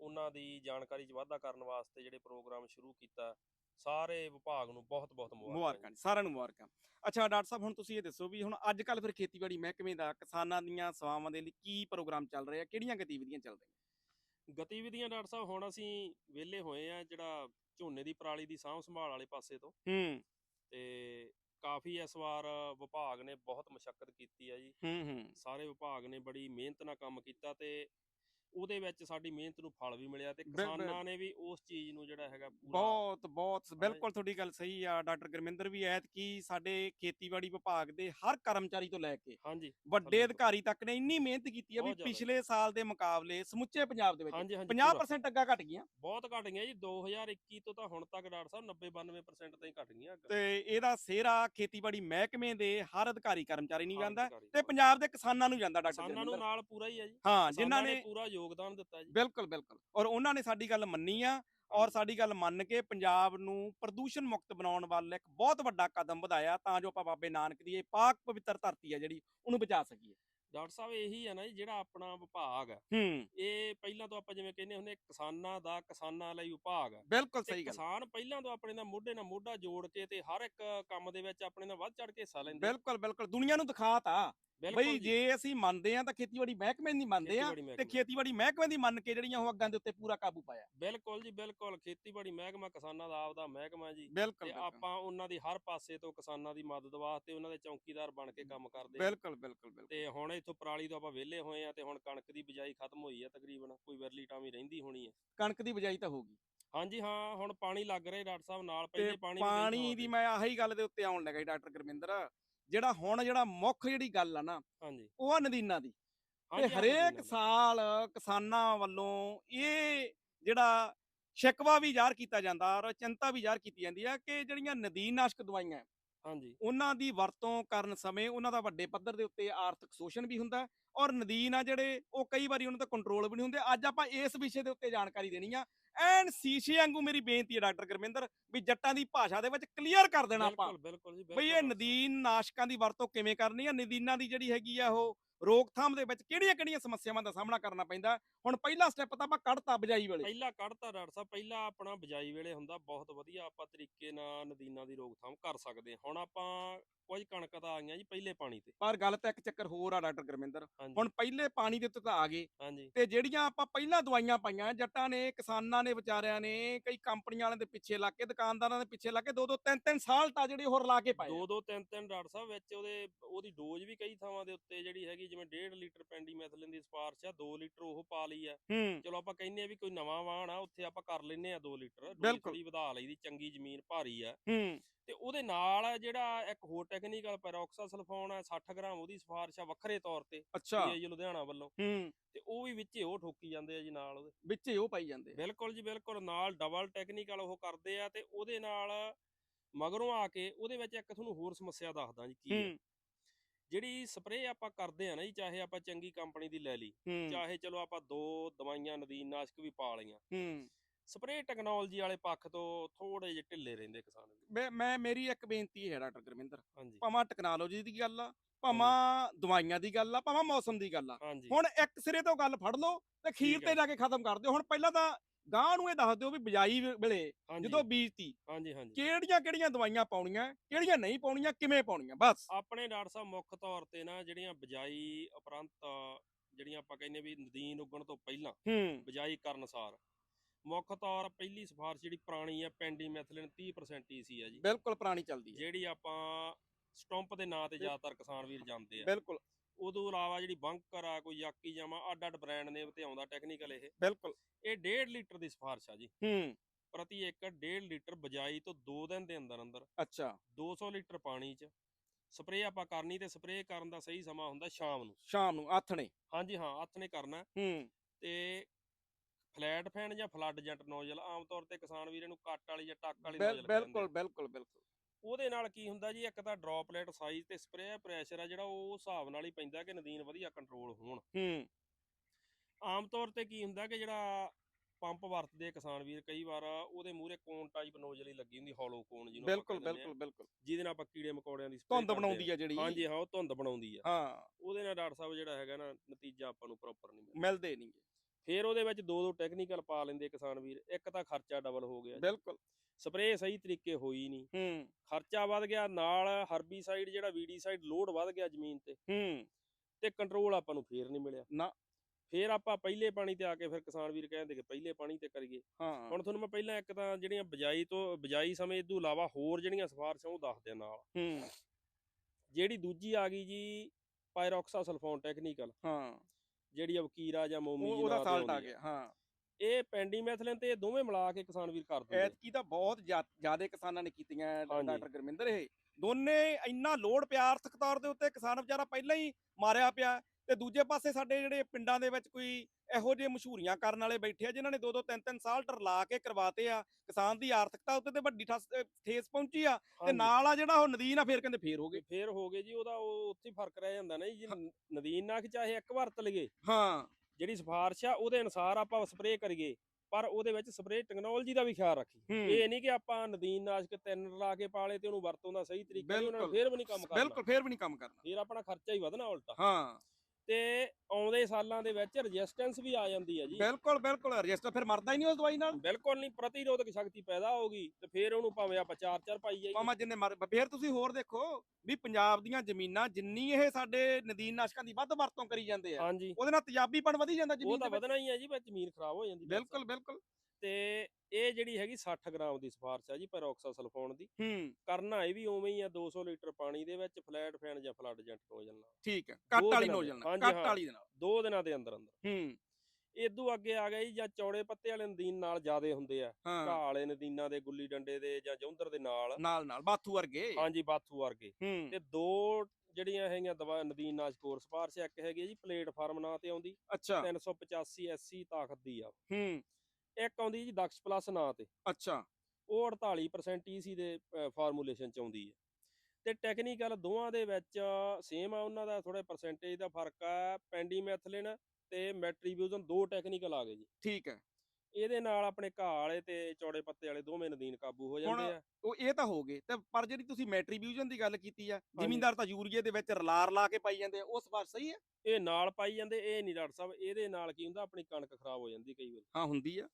ਉਹਨਾਂ ਦੀ ਜਾਣਕਾਰੀ 'ਚ ਵਾਧਾ ਕਰਨ ਵਾਸਤੇ ਜਿਹੜੇ ਪ੍ਰੋਗਰਾਮ ਸ਼ੁਰੂ ਕੀਤਾ ਸਾਰੇ ਵਿਭਾਗ ਨੂੰ ਬਹੁਤ-ਬਹੁਤ ਮੁਬਾਰਕਾਂ ਸਾਰਿਆਂ ਨੂੰ ਮੁਬਾਰਕਾਂ। ਅੱਛਾ ਡਾਕਟਰ ਸਾਹਿਬ ਹੁਣ ਤੁਸੀਂ ਇਹ ਦੱਸੋ ਵੀ ਹੁਣ ਅੱਜ ਕੱਲ ਫਿਰ ਖੇਤੀਬਾੜੀ ਮਹਿਕਮੇ ਦਾ ਕਿਸਾਨਾਂ ਦੀਆਂ ਸੇਵਾਵਾਂ ਦੇ ਲਈ ਕੀ ਪ੍ਰੋਗਰਾਮ ਚੱਲ ਰਿਹਾ ਕਿਹੜੀਆਂ ਗਤੀਵਿਧੀਆਂ ਚੱਲ ਰਹੀਆਂ? ਗਤੀਵਿਧੀਆਂ ਡਾਕਟਰ ਸਾਹਿਬ ਹੁਣ ਅਸੀਂ ਵਿਹਲੇ ਹੋਏ ਆ ਜਿਹੜਾ ਝੋਨੇ ਦੀ ਪਰਾਲੀ ਦੀ ਸਾਂਭ ਸੰਭਾਲ ਵਾਲੇ ਪਾਸੇ ਤੋਂ। ਹੂੰ। ਤੇ ਕਾਫੀ ਇਸ ਵਾਰ ਵਿਭਾਗ ਨੇ ਬਹੁਤ ਮਸ਼ੱਕਤ ਕੀਤੀ ਆ ਜੀ। ਹੂੰ ਹੂੰ। ਸਾਰੇ ਵਿਭਾਗ ਨੇ ਬੜੀ ਮਿਹਨਤ ਨਾਲ ਕੰਮ ਕੀਤਾ ਤੇ ਉਹਦੇ ਵਿੱਚ ਸਾਡੀ ਮਿਹਨਤ ਨੂੰ ਫਲ ਵੀ ਮਿਲਿਆ ਤੇ ਕਿਸਾਨਾਂ ਨੇ ਵੀ ਉਸ ਚੀਜ਼ ਨੂੰ ਜਿਹੜਾ ਹੈਗਾ ਪੂਰਾ ਬਹੁਤ ਬਹੁਤ। ਬਿਲਕੁਲ ਤੁਹਾਡੀ ਗੱਲ ਸਹੀ ਆ ਡਾਕਟਰ ਗੁਰਮਿੰਦਰ ਵੀ ਐਤਕੀ ਸਾਡੇ ਖੇਤੀਬਾੜੀ ਵਿਭਾਗ ਦੇ ਹਰ ਕਰਮਚਾਰੀ ਤੋਂ ਲੈ ਕੇ ਹਾਂਜੀ ਵੱਡੇ। ਅਧਿਕਾਰੀ ਤੱਕ ਨੇ ਇੰਨੀ ਮਿਹਨਤ ਕੀਤੀ ਆ ਵੀ। ਪਿਛਲੇ ਸਾਲ ਦੇ ਮੁਕਾਬਲੇ ਸਮੁੱਚੇ ਪੰਜਾਬ ਦੇ ਵਿੱਚ ਹਾਂਜੀ ਹਾਂਜੀ 50% ਅੱਗਾ ਘਟ ਗਈਆਂ ਬਹੁਤ ਘਟ ਗਈਆਂ ਜੀ 2021 ਤੋਂ ਤਾਂ ਹੁਣ ਤੱਕ ਡਾਕਟਰ ਸਾਹਿਬ 90 92% ਤਾਈਂ ਘਟ ਗਈਆਂ। ਤੇ ਇਹਦਾ ਸਿਹਰਾ ਖੇਤੀਬਾੜੀ ਮਹਿਕਮੇ ਦੇ ਹਰ ਅਧਿਕਾਰੀ ਕਰਮਚਾਰੀ ਨੂੰ ਹਰ ਜਾਂਦਾ ਤੇ ਤੋਂ। ਪੰਜਾਬ ਦੇ ਕਿਸਾਨਾਂ ਨੂੰ ਜਾਂਦਾ ਡਾਕਟਰ ਕਿਸਾਨਾਂ ਨੂੰ ਨਾਲ ਪੂਰਾ ਹੀ ਹੈ ਜੀ ਹਾਂ ਜਿਨ੍ਹਾਂ ਨੇ ਪੂਰਾ ਯੋਗਦਾਨ ਦਿੱਤਾ ਜੀ। ਬਿਲਕੁਲ ਬਿਲਕੁਲ। ਔਰ ਉਹਨਾਂ ਨੇ ਸਾਡੀ ਗੱਲ ਮੰਨੀ ਆ ਔਰ ਸਾਡੀ ਗੱਲ ਮੰਨ ਕੇ ਪੰਜਾਬ ਨੂੰ ਪ੍ਰਦੂਸ਼ਣ ਮੁਕਤ ਬਣਾਉਣ ਵੱਲ ਇੱਕ ਬਹੁਤ ਵੱਡਾ ਕਦਮ ਵਧਾਇਆ ਤਾਂ ਜੋ ਆਪਾਂ ਬਾਬੇ ਨਾਨਕ ਦੀ ਇਹ ਪਾਕ ਪਵਿੱਤਰ ਧਰਤੀ ਆ ਜਿਹੜੀ ਉਹਨੂੰ ਬਚਾ ਸਕੀਏ। ਡਾਕਟਰ ਸਾਹਿਬ ਇਹੀ ਹੈ ਨਾ ਜੀ ਜਿਹੜਾ ਆਪਣਾ ਵਿਭਾਗ ਹੈ ਹੂੰ। ਇਹ ਪਹਿਲਾਂ ਤੋਂ ਆਪਾਂ ਜਿਵੇਂ ਕਹਿੰਦੇ ਹੁੰਦੇ ਕਿਸਾਨਾਂ ਦਾ ਕਿਸਾਨਾਂ ਲਈ ਵਿਭਾਗ ਹੈ ਬਿਲਕੁਲ ਸਹੀ ਗੱਲ। ਕਿਸਾਨ ਪਹਿਲਾਂ ਤੋਂ ਆਪਣੇ ਨਾਲ ਮੋਢੇ ਨਾਲ ਮੋਢਾ ਜੋੜ ਕੇ ਤੇ ਹਰ ਇੱਕ ਕੰਮ ਦੇ ਵਿੱਚ ਆਪਣੇ ਨਾਲ ਵੱਧ ਚੜ ਕੇ ਹਿੱਸਾ ਲੈਂਦੇ ਬਿਲਕੁਲ ਬਿਲਕੁਲ। ਦੁਨੀਆ ਨੂੰ ਦਿਖਾਤਾ ਬਈ ਜੀ, ਅਸੀਂ ਮੰਨਦੇ ਆ ਤਾਂ ਖੇਤੀਬਾੜੀ ਮਹਿਕਮੇ ਦੀ ਮੰਨਦੇ ਆ ਤੇ। ਖੇਤੀਬਾੜੀ ਮਹਿਕਮੇ ਦੀ ਮੰਨ ਕੇ ਜਿਹੜੀਆਂ ਉਹ ਅੱਗਾਂ ਦੇ ਉੱਤੇ ਪੂਰਾ ਕਾਬੂ ਪਾਇਆ। ਬਿਲਕੁਲ ਜੀ ਬਿਲਕੁਲ। ਖੇਤੀਬਾੜੀ ਮਹਿਕਮਾ ਕਿਸਾਨਾਂ ਦਾ ਆਪਦਾ ਮਹਿਕਮਾ ਜੀ। ਤੇ ਆਪਾਂ ਉਹਨਾਂ ਦੀ ਹਰ ਪਾਸੇ ਤੋਂ ਕਿਸਾਨਾਂ ਦੀ ਮਦਦ ਵਾਸਤੇ ਉਹਨਾਂ ਦੇ ਚੌਕੀਦਾਰ ਬਣ ਕੇ ਕੰਮ ਕਰਦੇ। ਬਿਲਕੁਲ ਬਿਲਕੁਲ ਬਿਲਕੁਲ। ਤੇ ਹੁਣ ਇੱਥੋਂ ਪਰਾਲੀ ਤੋਂ ਆਪਾਂ ਵਿਹਲੇ ਹੋਏ ਆ ਤੇ ਹੁਣ ਕਣਕ ਦੀ ਬਿਜਾਈ ਖਤਮ ਹੋਈ ਆ ਤਕਰੀਬਨ। ਕੋਈ ਵਿਰਲੀ ਟਾਮੀ ਰਹਿੰਦੀ ਹੋਣੀ ਆ। ਕਣਕ ਦੀ ਬਜਾਈ ਤਾਂ ਹੋਗੀ ਹਾਂਜੀ ਹਾਂ ਹੁਣ ਪਾਣੀ ਲੱਗ ਰਿਹਾ ਡਾਕਟਰ ਸਾਹਿਬ ਨਾਲ ਪਹਿਲੇ ਪਾਣੀ ਪਾਣੀ ਦੀ। ਮੈਂ ਆਹੀ ਗੱਲ ਦੇ ਉੱਤੇ ਆਉਣ ਲੱਗਾ ਜੀ ਡਾਕਟਰ ਗੁਰਮਿੰਦਰ। ਜਿਹੜਾ ਹੁਣ ਜਿਹੜਾ ਮੁੱਖ ਜਿਹੜੀ ਗੱਲ ਆ ਨਾ ਹਾਂਜੀ। ਉਹ ਆ ਨਦੀਨਾਂ ਦੀ। ਤੇ ਹਰੇਕ ਸਾਲ ਕਿਸਾਨਾਂ ਵੱਲੋਂ ਇਹ ਜਿਹੜਾ ਸ਼ਿਕਵਾ ਵੀ ਜ਼ਾਹਰ ਕੀਤਾ ਜਾਂਦਾ ਔਰ ਚਿੰਤਾ ਵੀ ਜ਼ਾਹਰ ਕੀਤੀ ਜਾਂਦੀ ਹੈ ਕਿ ਜਿਹੜੀਆਂ ਨਦੀਨਨਾਸ਼ਕ ਦਵਾਈਆਂ ਹਾਂਜੀ। ਉਹਨਾਂ ਦੀ ਵਰਤੋਂ ਕਰਨ ਸਮੇਂ ਉਹਨਾਂ ਦਾ ਵੱਡੇ ਪੱਧਰ ਦੇ ਉੱਤੇ ਆਰਥਿਕ ਸ਼ੋਸ਼ਣ ਵੀ ਹੁੰਦਾ ਔਰ ਨਦੀਨ ਆ ਜਿਹੜੇ ਉਹ ਕਈ ਵਾਰੀ ਉਹਨਾਂ ਤੇ ਕੰਟਰੋਲ ਵੀ ਨਹੀਂ ਹੁੰਦੇ। ਅੱਜ ਆਪਾਂ ਇਸ ਵਿਸ਼ੇ ਦੇ ਉੱਤੇ ਜਾਣਕਾਰੀ ਦੇਣੀ ਆ ਐਨ ਸੀਸ਼ੇ ਵਾਂਗੂ ਮੇਰੀ ਬੇਨਤੀ ਹੈ ਡਾਕਟਰ ਗੁਰਮਿੰਦਰ ਵੀ ਜੱਟਾਂ ਦੀ ਭਾਸ਼ਾ ਦੇ ਵਿੱਚ ਕਲੀਅਰ ਕਰ ਦੇਣਾ ਆਪਾਂ ਬਿਲਕੁਲ ਬਿਲਕੁਲ ਜੀ ਬਈ ਇਹ। ਨਦੀਨ ਨਾਸ਼ਕਾਂ ਦੀ ਵਰਤੋਂ ਕਿਵੇਂ ਕਰਨੀ ਆ ਨਦੀਨਾਂ ਦੀ ਜਿਹੜੀ ਹੈਗੀ ਆ ਉਹ ਰੋਕਥਾਮ ਦੇ ਵਿੱਚ ਕਿਹੜੀਆਂ-ਕਿਹੜੀਆਂ ਸਮੱਸਿਆਵਾਂ ਦਾ ਸਾਹਮਣਾ ਕਰਨਾ ਪੈਂਦਾ? ਹੁਣ ਪਹਿਲਾ ਸਟੈਪ ਤਾਂ ਆਪਾਂ ਕੱਢਤਾ ਬਜਾਈ ਵੇਲੇ। ਪਹਿਲਾ ਕੱਢਤਾ ਡਾਕਟਰ ਸਾਹਿਬ ਪਹਿਲਾ ਆਪਣਾ ਬਿਜਾਈ ਵੇਲੇ ਹੁੰਦਾ ਬਹੁਤ ਵਧੀਆ ਆਪਾਂ ਤਰੀਕੇ ਨਾਲ ਨਦੀਨਾਂ ਦੀ ਰੋਕਥਾਮ ਕਰ ਸਕਦੇ ਹੁਣ ਆਪਾਂ ਕੁਝ ਕਣਕ ਤਾਂ ਆਈਆਂ ਜੀ ਪਹਿਲੇ ਪਾਣੀ ਤੇ। ਪਰ ਗੱਲ ਤਾਂ ਇੱਕ ਚੱਕਰ ਹੋਰ ਆ ਡਾਕਟਰ ਗੁਰਮਿੰਦਰ। ਹੁਣ ਪਹਿਲੇ ਪਾਣੀ ਦੇ ਉੱਤੇ ਤਾਂ ਆ ਗਏ। ਤੇ ਜਿਹੜੀਆਂ ਆਪਾਂ ਪਹਿਲਾਂ ਦਵਾਈਆਂ ਪਾਈਆਂ ਜੱਟਾਂ ਨੇ ਕਿਸਾਨਾਂ ਨੇ ਵਿਚਾਰਿਆਂ ਨੇ ਕਈ ਕੰਪਨੀਆਂ ਵਾਲਿਆਂ ਦੇ ਪਿੱਛੇ ਲੱਗ ਕੇ ਦੁਕਾਨਦਾਰਾਂ ਦੇ ਪਿੱਛੇ ਲੱਗ ਕੇ ਦੋ ਦੋ ਤਿੰਨ ਤਿੰਨ ਸਾਲ ਤਾਂ ਜਿਹੜੇ ਹੋਰ ਲਾ ਕੇ ਪਾਏ। ਦੋ ਦੋ ਤਿੰਨ ਤਿੰਨ ਡਾਕਟਰ ਸਾਹਿਬ ਵਿੱਚ ਉਹਦੇ ਉਹਦੀ ਡੋਜ਼ ਵੀ ਕਈ ਥਾਵਾਂ ਦੇ ਉੱਤੇ ਜਿਹੜੀ ਹੈਗੀ ਜਿਵੇਂ 1.5 ਲੀਟਰ ਪੈਂਡੀਮੈਥਲਿਨ ਦੀ ਸਿਫਾਰਿਸ਼ ਆ 2 ਲੀਟਰ ਉਹ ਪਾ ਲਈ ਆ। ਚਲੋ ਆਪਾਂ ਕਹਿੰਦੇ ਆ ਵੀ ਕੋਈ ਨਵਾਂ ਵਾਹਣ ਆ ਉੱਥੇ ਆਪਾਂ ਕਰ ਲੈਨੇ ਆ 2 ਲੀਟਰ। ਥੋੜੀ ਵਧਾ ਲਈਦੀ ਚੰਗੀ ਜ਼ਮੀਨ ਭਾਰੀ ਆ। ਤੇ ਉਹਦੇ ਨਾਲ ਜਿਹੜਾ ਇੱਕ ਹੋਰ ਟੈਕਨੀਕਲ ਪੈਰੋਕਸਾਸਲਫੋਨ ਆ 60 ਗ੍ਰਾਮ ਉਹਦੀ ਸਿਫਾਰਿਸ਼ ਆ ਵੱਖਰੇ ਤੌਰ ਤੇ ਅੱਛਾ। ਪੀਆਈ ਲੁਧਿਆਣਾ ਵੱਲੋਂ। ਤੇ ਉਹ ਵੀ ਵਿੱਚੇ ਉਹ ਠੋਕੀ ਜਾਂਦੇ ਆ ਜੀ ਨਾਲ ਉਹਦੇ। ਵਿੱਚ ਉਹ ਪਾਈ ਜਾਂਦੇ। ਬਿਲਕੁਲ ਜੀ ਬਿਲਕੁਲ ਨਾਲ ਡਬਲ ਟੈਕਨੀਕਲ ਉਹ ਕਰਦੇ ਆ ਤੇ ਉਹਦੇ ਨਾਲ ਮਗਰੋਂ ਆ ਕੇ ਉਹਦੇ ਵਿੱਚ ਇੱਕ ਤੁਹਾਨੂੰ ਹੋਰ ਸਮੱਸਿਆ ਦੱਸਦਾ ਜੀ ਕੀ ਹੂੰ। ਜਿਹੜੀ ਸਪਰੇਅ ਆਪਾਂ ਕਰਦੇ ਆ ਨਾ ਜੀ ਚਾਹੇ ਆਪਾਂ ਚੰਗੀ ਕੰਪਨੀ ਦੀ ਲੈ ਲਈ ਚਾਹੇ ਚਲੋ ਆਪਾਂ ਦੋ ਦਵਾਈਆਂ ਨਦੀਨਨਾਸ਼ਕ ਵੀ ਪਾ ਲਈਆਂ। ਸਪਰੇਅ ਟੈਕਨੋਲੋਜੀ ਵਾਲੇ ਪੱਖ ਤੋਂ ਥੋੜੇ ਜਿਹੇ ਢਿੱਲੇ ਰਹਿੰਦੇ ਕਿਸਾਨ। ਮੈਂ ਮੈਂ ਮੇਰੀ ਇੱਕ ਬੇਨਤੀ ਹੈ ਡਾਕਟਰ ਗੁਰਮਿੰਦਰ ਭਾਵੇਂ ਟੈਕਨੋਲੋਜੀ ਦੀ ਗੱਲ ਆ ਭਾਵੇਂ ਦਵਾਈਆਂ ਦੀ ਗੱਲ ਆ ਭਾਵੇਂ ਮੌਸਮ ਦੀ ਗੱਲ ਆ। ਹੁਣ ਇੱਕ ਸਿਰੇ ਤੋਂ ਗੱਲ ਫੜ ਲਓ ਤੇ ਖੀਰ ਤੇ। ਜਾ ਕੇ ਖਤਮ ਕਰ ਦਿਓ। ਹੁਣ ਪਹਿਲਾਂ ਤਾਂ ਗਾਂ ਨੂੰ ਇਹ ਦੱਸ ਦਿਓ ਵੀ ਬਿਜਾਈ ਵੇਲੇ ਹਾਂਜੀ। ਜਦੋਂ ਬੀਜਤੀ ਹਾਂਜੀ ਹਾਂਜੀ। ਕਿਹੜੀਆਂ ਕਿਹੜੀਆਂ ਦਵਾਈਆਂ ਪਾਉਣੀਆਂ ਕਿਹੜੀਆਂ ਨਹੀਂ ਪਾਉਣੀਆਂ ਕਿਵੇਂ ਪਾਉਣੀਆਂ? ਬਸ। ਆਪਣੇ ਡਾਕਟਰ ਸਾਹਿਬ ਮੁੱਖ ਤੌਰ ਤੇ ਨਾ ਜਿਹੜੀਆਂ ਬਿਜਾਈ ਉਪਰੰਤ ਜਿਹੜੀਆਂ ਆਪਾਂ ਕਹਿੰਦੇ ਵੀ ਨਦੀਨ ਉੱਗਣ ਤੋਂ ਪਹਿਲਾਂ ਹੂੰ। ਬਿਜਾਈ ਕਰਨ ਸਾਰ ਮੁੱਖ ਤੌਰ ਪਹਿਲੀ ਸਿਫਾਰਿਸ਼ ਜਿਹੜੀ ਪੁਰਾਣੀ ਆ ਪੈਂਡੀਮੈਥਲਿਨ 30% ਈਸੀ ਆ ਜੀ। ਬਿਲਕੁਲ ਪੁਰਾਣੀ ਚੱਲਦੀ ਹੈ ਜਿਹੜੀ ਆਪਾਂ ਸਟੰਪ ਦੇ ਨਾਂ ਤੇ ਜ਼ਿਆਦਾਤਰ ਕਿਸਾਨ ਵੀਰ ਜਾਣਦੇ ਆ। ਬਿਲਕੁਲ। ਉਦੋਂ ਇਲਾਵਾ ਜਿਹੜੀ ਬੰਕਰ ਆ ਕੋਈ ਯਾਕੀ ਜਾਮਾ ਅੱਡ ਅੱਡ ਬ੍ਰਾਂਡ ਨੇਮ ਤੇ ਆਉਂਦਾ ਟੈਕਨੀਕਲ ਇਹ। ਬਿਲਕੁਲ। ਇਹ 1.5 ਲੀਟਰ ਦੀ ਸਿਫਾਰਿਸ਼ ਆ ਜੀ। ਹੂੰ। ਪ੍ਰਤੀ ਏਕੜ 1.5 ਲੀਟਰ ਬਿਜਾਈ ਤੋਂ 2 ਦਿਨ ਦੇ ਅੰਦਰ ਅੰਦਰ ਅੱਛਾ। 200 ਲੀਟਰ ਪਾਣੀ 'ਚ ਸਪਰੇਅ ਆਪਾਂ ਕਰਨੀ ਤੇ ਸਪਰੇਅ ਕਰਨ ਦਾ ਸਹੀ ਸਮਾਂ ਹੁੰਦਾ ਸ਼ਾਮ ਨੂੰ। ਸ਼ਾਮ ਨੂੰ ਆਥਣੇ ਹਾਂਜੀ ਹਾਂ ਨੇ ਕਰਨਾ। ਹੂੰ। ਤੇ ਫਲੈਟ ਫੈਨ ਜਾਂ ਫਲੱਡ ਜੈਟ ਨੋਜ਼ਲ ਆਮ ਤੌਰ ਤੇ ਕਿਸਾਨ ਵੀਰੇ ਨੂੰ ਕੱਟ ਵਾਲੀ ਜਾਂ ਟੱਕ ਵਾਲੀ ਨੋਜ਼ਲ ਬਿਲਕੁਲ। ਬਿਲਕੁਲ ਬਿਲਕੁਲ। ਉਹਦੇ ਨਾਲ ਕੀ ਹੁੰਦਾ ਜੀ ਇੱਕ ਤਾਂ ਡ੍ਰੌਪਲੇਟ ਸਾਈਜ਼ ਤੇ ਸਪਰੇਅ ਪ੍ਰੈਸ਼ਰ ਆ ਜਿਹੜਾ ਉਹ ਹਿਸਾਬ ਨਾਲ ਹੀ ਪੈਂਦਾ ਕਿ ਨਦੀਨ ਵਧੀਆ ਕੰਟਰੋਲ ਹੋਣ। ਹੂੰ। ਆਮ ਤੌਰ ਤੇ ਕੀ ਹੁੰਦਾ ਕਿ ਜਿਹੜਾ ਪੰਪ ਵਰਤਦੇ ਕਿਸਾਨ ਵੀਰ ਕਈ ਵਾਰ ਉਹਦੇ ਮੂਹਰੇ ਕੋਨ ਟਾਈਪ ਨੋਜ਼ਲ ਲੱਗੀ ਹੁੰਦੀ ਹੌਲੋ ਕੋਨ ਜਿਹਨੂੰ ਬਿਲਕੁਲ ਬਿਲਕੁਲ ਬਿਲਕੁਲ। ਜਿਹਦੇ ਨਾਲ ਆਪਾਂ ਕੀੜੇ ਮਕੌੜਿਆਂ ਦੀ ਧੁੰਦ ਬਣਾਉਂਦੀ ਆ। ਜਿਹੜੀ। ਹਾਂਜੀ ਹਾਂ ਉਹ ਧੁੰਦ ਬਣਾਉਂਦੀ ਆ। ਹਾਂ। ਉਹਦੇ ਨਾਲ ਡਾਕਟਰ ਸਾਹਿਬ ਜਿਹੜਾ ਹੈਗਾ ਨਾ ਨਤੀਜਾ ਆਪਾਂ ਨੂੰ ਪ੍ਰੋਪਰ ਨਹੀਂ ਮਿਲਦਾ। ਮਿਲਦੇ ਨਹੀਂ ਫਿਰ ਉਹਦੇ ਵਿੱਚ ਦੋ ਦੋ ਟੈਕਨੀਕਲ ਪਾ ਲੈਂਦੇ ਕਿਸਾਨ ਵੀਰ। ਇੱਕ ਤਾਂ ਖਰਚਾ ਡਬਲ ਹੋ ਗਿਆ ਬਿਲਕੁਲ। ਸਪਰੇਅ ਸਹੀ ਤਰੀਕੇ ਹੋਈ ਨਹੀਂ। ਹੂੰ। ਖਰਚਾ ਵੱਧ ਗਿਆ ਨਾਲ ਹਰਬੀਸਾਈਡ ਜਿਹੜਾ ਵੀਡੀਸਾਈਡ ਲੋਡ ਵੱਧ ਗਿਆ ਜ਼ਮੀਨ ਤੇ। ਹੂੰ। ਤੇ ਕੰਟਰੋਲ ਆਪਾਂ ਨੂੰ ਫੇਰ ਨਹੀਂ ਮਿਲਿਆ। ਨਾ। ਫੇਰ ਆਪਾਂ ਪਹਿਲੇ ਪਾਣੀ ਤੇ ਆ ਕੇ ਫਿਰ ਕਿਸਾਨ ਵੀਰ ਕਹਿੰਦੇ ਕਿ ਪਹਿਲੇ ਪਾਣੀ ਤੇ ਕਰੀਏ। ਹਾਂ। ਹੁਣ ਤੁਹਾਨੂੰ ਮੈਂ ਪਹਿਲਾਂ ਇੱਕ ਤਾਂ ਜਿਹੜੀਆਂ ਬਿਜਾਈ ਤੋਂ ਬਿਜਾਈ ਸਮੇਂ ਇਹ ਤੋਂ ਇਲਾਵਾ ਹੋਰ ਜਿਹੜੀਆਂ ਸਿਫਾਰਸ਼ਾਂ ਉਹ ਦੱਸ ਦਿਆਂ ਨਾਲ। ਹੂੰ। ਜਿਹੜੀ ਦੂਜੀ ਆ ਗਈ ਜੀ ਪਾਇਰੋਕਸਾ ਸਲਫੋਨ ਟੈਕਨੀਕਲ ਹਾਂ। ਜਿਹੜੀ ਵਕੀਰਾ ਜਾਂ ਮੋਮੀ ਜੀ ਉਹਦਾ ਸਾਲਟ ਆ ਗਿਆ ਹਾਂ। ਇਹ ਪੈਂਡੀਮੈਥਲਿਨ ਤੇ ਇਹ ਦੋਵੇਂ ਮਿਲਾ ਕੇ ਕਿਸਾਨ ਵੀਰ ਕਰ ਦਿੰਦੇ। ਐਤਕੀ ਤਾਂ ਬਹੁਤ ਜ਼ਿਆਦਾ ਕਿਸਾਨਾਂ ਨੇ ਕੀਤੀਆਂ। ਡਾਕਟਰ ਗੁਰਮਿੰਦਰ ਇਹ। ਦੋਨੇ ਇੰਨਾ ਲੋਡ ਪਿਆ ਆਰਥਿਕ ਤੌਰ ਦੇ ਉੱਤੇ ਕਿਸਾਨ ਵਿਚਾਰਾ ਪਹਿਲਾਂ ਹੀ ਮਾਰਿਆ ਪਿਆ। ਤੇ ਦੂਜੇ ਪਾਸੇ ਸਾਡੇ ਜਿਹੜੇ ਪਿੰਡਾਂ ਦੇ ਵਿੱਚ ਕੋਈ ਇਹੋ ਜਿਹੇ ਮਸ਼ਹੂਰੀਆਂ ਕਰਨ ਵਾਲੇ ਬੈਠੇ ਆ ਜਿਨ੍ਹਾਂ ਨੇ ਦੋ ਦੋ ਤਿੰਨ ਤਿੰਨ ਸਾਲ ਟਰਲਾ ਕੇ ਕਰਵਾਤੇ ਆ ਕਿਸਾਨ ਦੀ ਆਰਥਿਕਤਾ ਉੱਤੇ ਤੇ ਵੱਡੀ ਠੱਸ ਪਹੁੰਚੀ ਆ ਤੇ। ਨਾਲ ਆ ਜਿਹੜਾ ਉਹ ਨਦੀਨ ਆ ਫੇਰ ਕਹਿੰਦੇ ਫੇਰ ਹੋ ਗਏ। ਫੇਰ ਹੋ ਗਏ ਜੀ ਉਹਦਾ ਉਹ ਉੱਥੇ ਹੀ ਫ਼ਰਕ ਰਹਿ ਜਾਂਦਾ ਨਾ ਜੀ ਨ- ਨਦੀਨ ਨਾਖ ਚਾਹੇ ਇੱਕ ਵਾਰ ਤਲਗੇ ਹਾਂ। ਜਿਹੜੀ ਸਿਫਾਰਿਸ਼ ਆ ਉਹਦੇ ਅਨੁਸਾਰ ਆਪਾਂ ਸਪਰੇਅ ਕਰੀਏ ਪਰ ਉਹਦੇ ਵਿੱਚ ਸਪਰੇਅ ਟੈਕਨੋਲੋਜੀ ਦਾ ਵੀ ਖਿਆਲ ਰੱਖੀ ਇਹ ਨਹੀਂ ਕਿ ਆਪਾਂ ਨਦੀਨ ਨਾਸ਼ਕ ਤਿੰਨ ਲਾ ਕੇ ਪਾਲੇ ਤੇ ਉਹਨੂੰ ਵਰਤੋਂ ਦਾ ਸਹੀ ਤਰੀਕਾ ਨਹੀਂ ਉਹਨਾਂ ਨੇ। ਫੇਰ ਵੀ ਨਹੀਂ ਕੰਮ ਕਰਨਾ। ਬਿਲਕੁਲ ਫੇਰ ਵੀ ਨਹੀਂ ਕੰਮ ਕਰਨਾ। ਫੇਰ ਆਪਣਾ ਖਰਚਾ ਹੀ ਵਧਣਾ ਉਲਟਾ। ਹਾਂ। ਤੇ ਆਉਂਦੇ ਸਾਲਾਂ ਦੇ ਵਿੱਚ ਰੈਜ਼ਿਸਟੈਂਸ ਵੀ ਆ ਜਾਂਦੀ ਹੈ ਜੀ। ਬਿਲਕੁਲ ਬਿਲਕੁਲ। ਰਜਿਸਟਰ ਫਿਰ ਮਰਦਾ ਹੀ ਨਹੀਂ ਉਸ ਦਵਾਈ ਨਾਲ। ਬਿਲਕੁਲ ਨਹੀਂ ਪ੍ਰਤੀਰੋਧਕ ਸ਼ਕਤੀ ਪੈਦਾ ਹੋਗੀ ਤੇ ਫੇਰ ਉਹਨੂੰ ਭਾਵੇਂ ਆਪਾਂ ਚਾਰ ਚਾਰ ਪਾਈ ਜਾਈਏ। ਮਾਮਾ ਜਿੰਨੇ ਮਰ ਫੇਰ ਤੁਸੀਂ ਹੋਰ ਦੇਖੋ ਵੀ ਪੰਜਾਬ ਦੀਆਂ ਜ਼ਮੀਨਾਂ ਜਿੰਨੀ ਇਹ ਸਾਡੇ ਨਦੀਨ ਨਾਸ਼ਕਾਂ ਦੀ ਵੱਧ ਵਰਤੋਂ ਕਰੀ ਜਾਂਦੇ ਆ ਹਾਂਜੀ। ਉਹਦੇ ਨਾਲ ਤੇਜ਼ਾਬੀਪਣ ਵਧੀ ਜਾਂਦਾ ਉਹ ਜ਼ਮੀਨ ਤਾਂ ਦੇ ਵਿੱਚ। ਵਧਣਾ ਹੀ ਹੈ ਜੀ ਵਿੱਚ ਜ਼ਮੀਨ ਖਰਾਬ ਹੋ ਜਾਂਦੀ ਹੈ। ਬਿਲਕੁਲ ਬਿਲਕੁਲ। ਤੇ ਇਹ ਜਿਹੜੀ ਹੈਗੀ 60 ਗ੍ਰਾਮ ਦੀ ਸਿਫਾਰਿਸ਼ ਹੈ ਜੀ ਪੈਰੋਕਸਾਸਲਫੋਨ ਦੀ। ਹੂੰ। ਕਰਨਾ ਇਹ ਵੀ ਉਵੇਂ ਹੀ ਆ 200 ਲੀਟਰ ਪਾਣੀ ਦੇ ਵਿੱਚ ਫਲੈਟ ਫੈਨ ਜਾਂ ਫਲੱਡ ਜੈਟ ਹੋ ਜਾਣਾ ਠੀਕ ਹੈ ਕੱਟ ਵਾਲੀ ਨੋਜ਼ਲ। ਨਾਲ ਕੱਟ। ਵਾਲੀ ਦੇ ਨਾਲ। ਦੋ ਦਿਨਾਂ ਦੇ ਅੰਦਰ ਅੰਦਰ। ਹੂੰ। ਇਦੋਂ ਅੱਗੇ ਆ ਗਿਆ ਜੀ ਜਾਂ ਚੌੜੇ ਪੱਤੇ ਵਾਲੇ ਨਦੀਨ ਨਾਲ ਜ਼ਿਆਦੇ ਹੁੰਦੇ ਆ। ਘਾਹ ਵਾਲੇ ਨਦੀਨਾਂ ਦੇ ਗੁੱਲੀ ਡੰਡੇ ਦੇ ਜਾਂ ਜੌਂਦਰ ਦੇ ਨਾਲ। ਨਾਲ ਨਾਲ ਬਾਥੂ ਵਰਗੇ। ਹਾਂਜੀ ਬਾਥੂ ਵਰਗੇ। ਤੇ ਦੋ ਜਿਹੜੀਆਂ ਹੈਗੀਆਂ ਦਵਾ ਨਦੀਨ ਨਾਜ ਕੋਰ ਸਿਫਾਰਿਸ਼ ਇੱਕ ਹੈਗੀ ਜੀ ਪਲੇਟਫਾਰਮ ਨਾਂ ਤੇ ਆਉਂਦੀ। ਅੱਛਾ। 385 ਐਸਸੀ ਤਾਕਤ ਦੀ ਆ। ਹੂੰ। ਇੱਕ ਆਉਂਦੀ ਜੀ ਦਕਸ਼ ਪਲੱਸ ਨਾਂ ਤੇ। ਅੱਛਾ। ਉਹ 48% ਈਸੀ ਦੇ ਫਾਰਮੂਲੇਸ਼ਨ ਚ ਆਉਂਦੀ ਹੈ। ਤੇ ਟੈਕਨੀਕਲ ਦੋਵਾਂ ਦੇ ਵਿੱਚ ਸੇਮ ਆ ਉਹਨਾਂ ਦਾ ਥੋੜਾ ਪਰਸੈਂਟੇਜ ਦਾ ਫ਼ਰਕ ਆ ਪੈਂਡੀਮੈਥਲਿਨ ਤੇ ਮੈਟਰੀਬਿਊਜ਼ਨ ਦੋ ਟੈਕਨੀਕਲ ਆ ਗਏ ਜੀ। ਠੀਕ ਹੈ। ਇਹਦੇ ਨਾਲ ਆਪਣੇ ਘਾਹ ਵਾਲੇ ਤੇ ਚੌੜੇ ਪੱਤੇ ਵਾਲੇ ਦੋਵੇਂ ਨਦੀਨ ਕਾਬੂ ਹੋ ਜਾਂਦੇ ਆ। ਉਹ ਇਹ ਤਾਂ ਹੋ ਗਏ ਤੇ ਪਰ ਜਿਹੜੀ ਤੁਸੀਂ ਮੈਟਰੀਬਿਊਜ਼ਨ ਦੀ ਗੱਲ ਕੀਤੀ ਆ ਜ਼ਿਮੀਂਦਾਰ ਤਾਂ ਯੂਰੀਏ ਦੇ ਵਿੱਚ ਰਲਾਰ ਲਾ ਕੇ ਪਾਈ ਜਾਂਦੇ ਆ ਉਹ ਸਵਾਰ ਸਹੀ ਹੈ? ਇਹ ਨਾਲ ਪਾਈ ਜਾਂਦੇ ਇਹ ਨਹੀਂ ਡਾਕਟਰ ਸਾਹਿਬ ਇਹਦੇ ਨਾਲ ਕੀ ਹੁੰਦਾ ਆਪਣੀ ਕਣਕ ਖਰਾਬ ਹੋ ਜਾਂਦੀ ਕਈ ਵਾਰ। ਹਾਂ ਹੁੰਦੀ ਆ।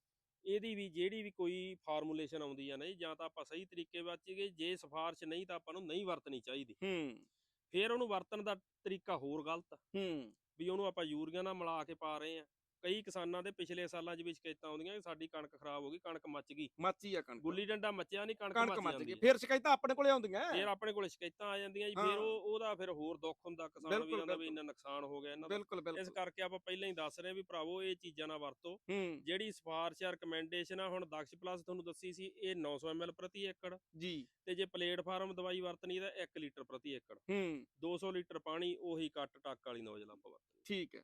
ਇਹਦੀ ਵੀ ਜਿਹੜੀ ਵੀ ਕੋਈ ਫਾਰਮੂਲੇਸ਼ਨ ਆਉਂਦੀ ਆ ਨਹੀਂ ਜਾਂ ਤਾਂ ਆਪਾਂ ਸਹੀ ਤਰੀਕੇ ਵਰਤੀਏ ਜੇ ਸਿਫਾਰਿਸ਼ ਨਹੀਂ ਤਾਂ ਆਪਾਂ ਨੂੰ ਨਹੀਂ ਵਰਤਣੀ ਚਾਹੀਦੀ। ਹੂੰ। ਫਿਰ ਉਹਨੂੰ ਵਰਤਣ ਦਾ ਤਰੀਕਾ ਹੋਰ ਗਲਤ ਹੂੰ। ਵੀ ਉਹਨੂੰ ਆਪਾਂ ਯੂਰੀਆ ਨਾਲ ਮਿਲਾ ਕੇ ਪਾ ਰਹੇ ਆ। ਕਈ ਕਿਸਾਨਾਂ ਦੇ ਪਿਛਲੇ ਸਾਲਾਂ 'ਚ ਵੀ ਸ਼ਿਕਾਇਤਾਂ ਆਉਂਦੀਆਂ ਕਿ ਸਾਡੀ ਕਣਕ ਖਰਾਬ ਹੋ ਗਈ ਕਣਕ ਮੱਚ ਗਈ। ਮੱਚੀ ਆ ਕਣਕ। ਗੁੱਲੀ ਡੰਡਾ ਮੱਚਿਆ ਨਹੀਂ ਕਣਕ ਕਣਕ ਮੱਚ ਗਈ। ਫਿਰ ਸ਼ਿਕਾਇਤਾਂ ਆਪਣੇ ਕੋਲੇ ਆਉਂਦੀਆਂ। ਫਿਰ ਆਪਣੇ ਕੋਲ ਸ਼ਿਕਾਇਤਾਂ ਆ ਜਾਂਦੀਆਂ ਜੀ ਹਾਂ। ਫਿਰ ਉਹ ਉਹਦਾ ਫਿਰ ਹੋਰ ਦੁੱਖ ਹੁੰਦਾ ਕਿਸਾਨ ਬਿਲਕੁਲ, ਵੀਰਾਂ ਦਾ ਵੀ ਬਿਲਕੁਲ। ਇੰਨਾ ਨੁਕਸਾਨ ਹੋ ਗਿਆ ਇਹਨਾਂ ਦਾ। ਬਿਲਕੁਲ ਇਸ ਬਿਲਕੁਲ ਕਰਕੇ ਆਪਾਂ ਪਹਿਲਾਂ ਹੀ ਦੱਸ ਰਹੇ ਹਾਂ ਵੀ ਭਰਾਵੋ ਇਹ ਚੀਜ਼ਾਂ ਨਾ ਵਰਤੋ। ਹੂੰ। ਜਿਹੜੀ ਸਿਫਾਰਿਸ਼ ਆ ਰეკਮੈਂਡੇਸ਼ਨ ਆ ਹੁਣ ਦਕਸ਼ ਪਲੱਸ ਤੁਹਾਨੂੰ ਦੱਸੀ ਸੀ ਇਹ 900 ml ਪ੍ਰਤੀ ਏਕੜ। ਜੀ। ਤੇ ਜੇ ਪਲੇਟਫਾਰਮ ਦਵਾਈ ਵਰਤਣੀ ਤਾਂ 1 ਲੀਟਰ ਪ੍ਰਤੀ ਏਕੜ। ਹੂੰ। 200 ਲੀਟਰ ਪਾਣੀ ਉਹੀ ਕੱਟ ਟੱਕ ਵਾਲੀ ਨੋਜ਼ਲ ਆਪਾਂ ਵਰਤਣੀ ਠੀਕ ਹੈ।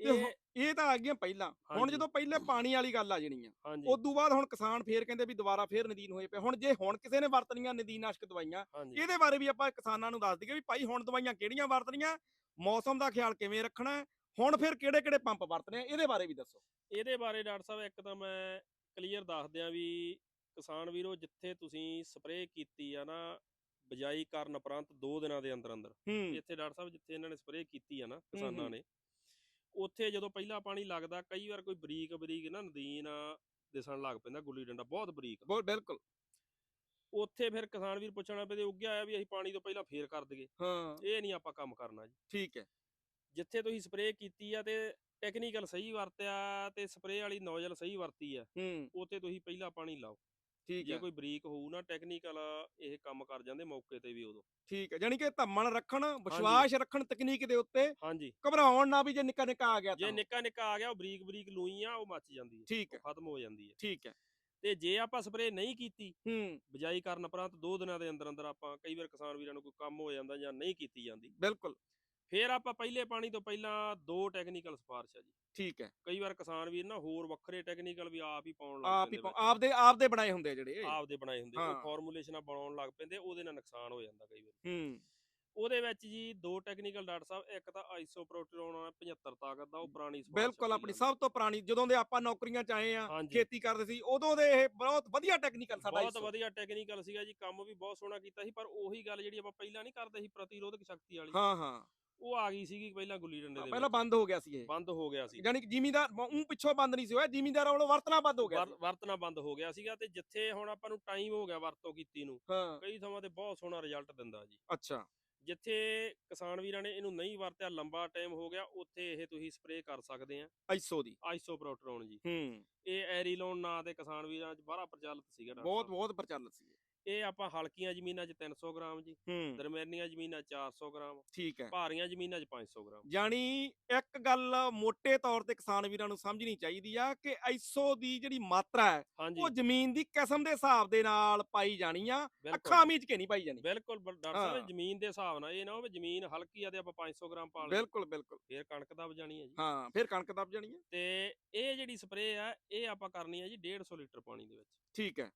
ਇਹ ਤਾਂ ਆ ਗਈਆਂ ਪਹਿਲਾਂ। ਹੁਣ। ਜਦੋਂ ਪਹਿਲੇ ਪਾਣੀ ਵਾਲੀ ਗੱਲ ਆ ਜਣੀ ਆ ਹਾਂਜੀ। ਉਦੋਂ ਬਾਅਦ ਹੁਣ ਕਿਸਾਨ ਫੇਰ ਕਹਿੰਦੇ ਵੀ ਦੁਬਾਰਾ ਫੇਰ ਨਦੀਨ ਹੋਏ ਪਏ। ਹੁਣ ਜੇ ਹੁਣ ਕਿਸੇ ਨੇ ਵਰਤਣੀਆਂ ਨਦੀਨਾਸ਼ਕ ਦਵਾਈਆਂ ਇਹਦੇ ਬਾਰੇ ਵੀ ਆਪਾਂ ਕਿਸਾਨਾਂ ਨੂੰ ਦੱਸ ਦਈਏ ਵੀ ਭਾਈ ਹੁਣ ਦਵਾਈਆਂ ਕਿਹੜੀਆਂ ਵਰਤਣੀਆਂ ਮੌਸਮ ਦਾ ਖਿਆਲ ਕਿਵੇਂ ਰੱਖਣਾ ਹੁਣ ਫਿਰ ਕਿਹੜੇ ਕਿਹੜੇ ਪੰਪ ਵਰਤਣੇ ਆ ਇਹਦੇ ਬਾਰੇ ਵੀ ਦੱਸੋ। ਇਹਦੇ ਬਾਰੇ ਡਾਕਟਰ ਸਾਹਿਬ ਇੱਕ ਤਾਂ ਮੈਂ ਕਲੀਅਰ ਦੱਸ ਦਿਆਂ ਵੀ ਕਿਸਾਨ ਵੀਰੋ ਜਿੱਥੇ ਤੁਸੀਂ ਸਪਰੇਅ ਕੀਤੀ ਆ ਨਾ ਬਜਾਈ ਕਰਨ ਉਪਰੰਤ 2 ਦਿਨਾਂ ਦੇ ਅੰਦਰ ਅੰਦਰ ਇੱਥੇ ਡਾਕਟਰ ਸਾਹਿਬ ਜਿੱਥੇ ਇਹਨਾਂ ਨੇ ਸਪਰੇਅ ਕੀਤੀ ਆ ਨਾ ਕਿਸਾਨਾਂ। ਨੇ ਉੱਥੇ ਜਦੋਂ ਪਹਿਲਾ ਪਾਣੀ ਲੱਗਦਾ ਕਈ ਵਾਰ ਕੋਈ ਬਰੀਕ ਬਰੀਕ ਨਾ ਨਦੀਨ ਦਿਸਣ ਲੱਗ ਪੈਂਦਾ ਗੁੱਲੀ ਡੰਡਾ ਬਹੁਤ ਬਰੀਕ। ਬਹੁਤ ਬਿਲਕੁਲ। ਉੱਥੇ ਫਿਰ ਕਿਸਾਨ ਵੀਰ ਪੁੱਛਣਾ ਪੈਂਦੇ ਉੱਗਿਆ ਆਇਆ ਵੀ ਅਸੀਂ ਪਾਣੀ ਤੋਂ ਪਹਿਲਾਂ ਫੇਰ ਕਰ ਦਈਏ। ਹਾਂ। ਇਹ ਨਹੀਂ ਆਪਾਂ ਕੰਮ ਕਰਨਾ ਜੀ। ਠੀਕ ਹੈ। ਜਿੱਥੇ ਤੁਸੀਂ ਸਪਰੇਅ ਕੀਤੀ ਆ ਤੇ ਟੈਕਨੀਕਲ ਸਹੀ ਵਰਤਿਆ ਤੇ ਸਪਰੇਅ ਵਾਲੀ ਨੋਜ਼ਲ ਸਹੀ ਵਰਤੀ ਆ ਹੂੰ। ਉੱਥੇ ਤੁਸੀਂ ਪਹਿਲਾਂ ਪਾਣੀ ਲਾਓ। ਠੀਕ ਜੇ ਹੈ। ਕੋਈ ਬਰੀਕ ਹੋਊ ਨਾ ਟੈਕਨੀਕਲ ਇਹ ਕੰਮ ਕਰ ਜਾਂਦੇ ਮੌਕੇ ਤੇ ਵੀ ਉਦੋਂ। ਠੀਕ ਹੈ ਯਾਨੀ ਕਿ ਧੰਮਣ ਰੱਖਣ ਵਿਸ਼ਵਾਸ ਰੱਖਣ ਤਕਨੀਕ ਦੇ ਉੱਤੇ ਹਾਂਜੀ। ਘਬਰਾਉਣ ਨਾ ਵੀ ਜੇ ਨਿੱਕਾ ਨਿੱਕਾ ਆ ਗਿਆ ਜੇ ਤਾਂ। ਨਿੱਕਾ ਨਿੱਕਾ ਆ ਗਿਆ ਉਹ ਬਰੀਕ ਬਰੀਕ ਲੂਈ ਆ ਉਹ ਮੱਚ ਜਾਂਦੀ ਹੈ ਠੀਕ ਹੈ। ਉਹ ਖਤਮ ਹੋ ਜਾਂਦੀ ਹੈ। ਠੀਕ ਹੈ। ਤੇ ਜੇ ਆਪਾਂ ਸਪਰੇਅ ਨਹੀਂ ਕੀਤੀ ਹੂੰ। ਬਜਾਈ ਕਰਨ ਉਪਰੰਤ ਦੋ ਦਿਨਾਂ ਦੇ ਅੰਦਰ ਅੰਦਰ ਆਪਾਂ ਕਈ ਵਾਰ ਕਿਸਾਨ ਵੀਰਾਂ ਨੂੰ ਕੋਈ ਕੰਮ ਹੋ ਜਾਂਦਾ ਜਾਂ ਨਹੀਂ ਕੀਤੀ ਜਾਂਦੀ ਬਿਲਕੁਲ। ਫਿਰ ਆਪਾਂ ਪਹਿਲੇ ਪਾਣੀ ਤੋਂ ਪਹਿਲਾਂ ਦੋ ਟੈਕਨੀਕਲ ਸਿਫਾਰਿਸ਼ ਆ ਜੀ। ਠੀਕ ਹੈ ਕਈ ਵਾਰ ਕਿਸਾਨ ਵੀਰ ਨਾ ਹੋਰ ਵੱਖਰੇ ਟੈਕਨੀਕਲ ਵੀ ਆਪ ਹੀ ਪਾਉਣ ਲੱਗ ਆਪ ਹੀ ਪਾਉ- ਵਿੱਚ। ਆਪਦੇ ਆਪਦੇ ਬਣਾਏ ਹੁੰਦੇ ਆ ਜਿਹੜੇ ਆਪਦੇ ਬਣਾਏ ਹੁੰਦੇ ਹਾਂ। ਉਹ ਫਾਰਮੂਲੇਸ਼ਨਾਂ ਬਣਾਉਣ ਲੱਗ ਪੈਂਦੇ ਉਹਦੇ ਨਾਲ ਨੁਕਸਾਨ ਹੋ ਜਾਂਦਾ ਕਈ ਵਾਰ ਹੂੰ ਉਹਦੇ ਵਿੱਚ ਜੀ ਦੋ ਟੈਕਨੀਕਲ ਡਾਕਟਰ ਸਾਹਿਬ ਇੱਕ ਤਾਂ ਆਈਸੋਪ੍ਰੋਟੋਨ 75 ਤਾਕਤ ਦਾ ਉਹ ਪੁਰਾਣੀ ਸਿਫਾਰਿਸ਼ ਬਿਲਕੁਲ ਆਪਣੀ। ਸਭ ਤੋਂ ਪੁਰਾਣੀ ਜਦੋਂ ਦੇ ਆਪਾਂ ਨੌਕਰੀਆਂ ਚ ਆਏ ਆ ਹਾਂਜੀ। ਖੇਤੀ ਕਰਦੇ ਸੀ ਉਦੋਂ ਦੇ ਇਹ ਬਹੁਤ ਵਧੀਆ ਟੈਕਨੀਕਲ ਸਾਡਾ ਬਹੁਤ ਵਧੀਆ ਟੈਕਨੀਕਲ ਸੀਗਾ ਜੀ ਕੰਮ ਵੀ ਬਹੁਤ ਸੋਹਣਾ ਕੀਤਾ ਸੀ ਪਰ ਉਹੀ ਗੱਲ ਜਿਹੜੀ ਆਪਾਂ ਪਹਿਲਾਂ ਨਹੀਂ ਕਰਦੇ ਸੀ ਪ੍ਰਤੀਰੋਧਕ ਸ਼ਕਤੀ ਵਾਲੀ ਹਾਂ ਹਾਂ ਉਹ ਆ ਗਈ ਸੀਗੀ ਪਹਿਲਾਂ ਗੁੱਲੀ ਡੰਡੇ ਦੇ ਪਹਿਲਾਂ। ਬੰਦ ਹੋ ਗਿਆ ਸੀ ਇਹ। ਬੰਦ ਹੋ ਗਿਆ ਸੀ। ਯਾਨੀ ਕਿ ਜ਼ਿਮੀਂਦਾਰ ਉਹ ਪਿੱਛੋਂ ਬੰਦ ਨਹੀਂ ਸੀ ਹੋਇਆ ਜ਼ਿਮੀਂਦਾਰਾਂ ਵੱਲੋਂ ਵਰਤਣਾ ਬੰਦ ਹੋ ਗਿਆ। ਵਰਤਣਾ ਬੰਦ ਹੋ ਗਿਆ ਸੀਗਾ ਤੇ ਜਿੱਥੇ ਹੁਣ ਆਪਾਂ ਨੂੰ ਟਾਈਮ ਹੋ ਗਿਆ ਵਰਤੋਂ ਕੀਤੀ ਨੂੰ ਕਈ ਥਾਵਾਂ ਤੇ ਬਹੁਤ ਸੋਹਣਾ ਰਿਜ਼ਲਟ ਦਿੰਦਾ ਜੀ। ਅੱਛਾ। ਜਿੱਥੇ ਕਿਸਾਨ ਵੀਰਾਂ ਨੇ ਇਹਨੂੰ ਨਹੀਂ ਵਰਤਿਆ ਲੰਬਾ ਟਾਈਮ ਹੋ ਗਿਆ ਉੱਥੇ ਇਹ ਤੁਸੀਂ ਸਪਰੇਅ ਕਰ ਸਕਦੇ ਆ। ਆਈਸੋ ਦੀ। ਆਈਸੋਪ੍ਰੋਟੋਨ ਜੀ। ਹੂੰ। ਇਹ ਐਰੀਲੋਨ ਨਾਂ ਦੇ ਕਿਸਾਨ ਵੀਰਾਂ 'ਚ ਬੜਾ ਪ੍ਰਚਲਿਤ ਸੀਗਾ ਬਹੁਤ। ਬਹੁਤ ਪ੍ਰਚਲਿਤ ਸੀ ਇਹ। ਆਪਾਂ ਹਲਕੀਆਂ ਜ਼ਮੀਨਾਂ 'ਚ 300 ਗ੍ਰਾਮ ਜੀ ਹੂੰ। ਦਰਮਿਆਨੀਆਂ ਜ਼ਮੀਨਾਂ 'ਚ 400 ਗ੍ਰਾਮ ਠੀਕ ਹੈ। ਭਾਰੀਆਂ ਜ਼ਮੀਨਾਂ 'ਚ 500 ਗ੍ਰਾਮ। ਜਾਣੀ ਇੱਕ ਗੱਲ ਮੋٹے ਤੌਰ ਤੇ ਕਿਸਾਨ ਵੀਰਾਂ ਨੂੰ ਸਮਝਣੀ ਚਾਹੀਦੀ ਆ ਕਿ ਆਈਸੋ ਦੀ ਜਿਹੜੀ ਮਾਤਰਾ ਹੈ ਹਾਂਜੀ। ਉਹ ਜ਼ਮੀਨ ਦੀ ਕਿਸਮ ਦੇ ਹਿਸਾਬ ਦੇ ਨਾਲ ਪਾਈ ਜਾਣੀ ਆ ਬਿਲਕੁਲ। ਅੱਖਾਂ ਮੀਚ ਕੇ ਨਹੀਂ ਪਾਈ ਜਾਣੀ। ਬਿਲਕੁਲ ਬ- ਡਾਕਟਰ ਹਾਂ। ਸਾਹਿਬ ਜ਼ਮੀਨ ਦੇ ਹਿਸਾਬ ਨਾਲ ਇਹ ਨਾ ਹੋਵੇ ਜ਼ਮੀਨ ਹਲਕੀ ਆ ਤੇ ਆਪਾਂ 500 ਗ੍ਰਾਮ ਪਾ ਲਈਏ। ਬਿਲਕੁਲ ਬਿਲਕੁਲ। ਫੇਰ ਕਣਕ ਦਬ ਜਾਣੀ ਹੈ ਜੀ। ਹਾਂ ਫਿਰ ਕਣਕ ਦਬ ਜਾਣੀ ਆ। ਤੇ ਇਹ ਜਿਹੜੀ ਸਪਰੇਅ ਆ ਇਹ ਆਪਾਂ ਕਰਨੀ ਹੈ ਜੀ 150 ਲੀਟਰ ਪਾਣੀ ਦੇ ਵਿੱਚ। ਠੀਕ ਹੈ।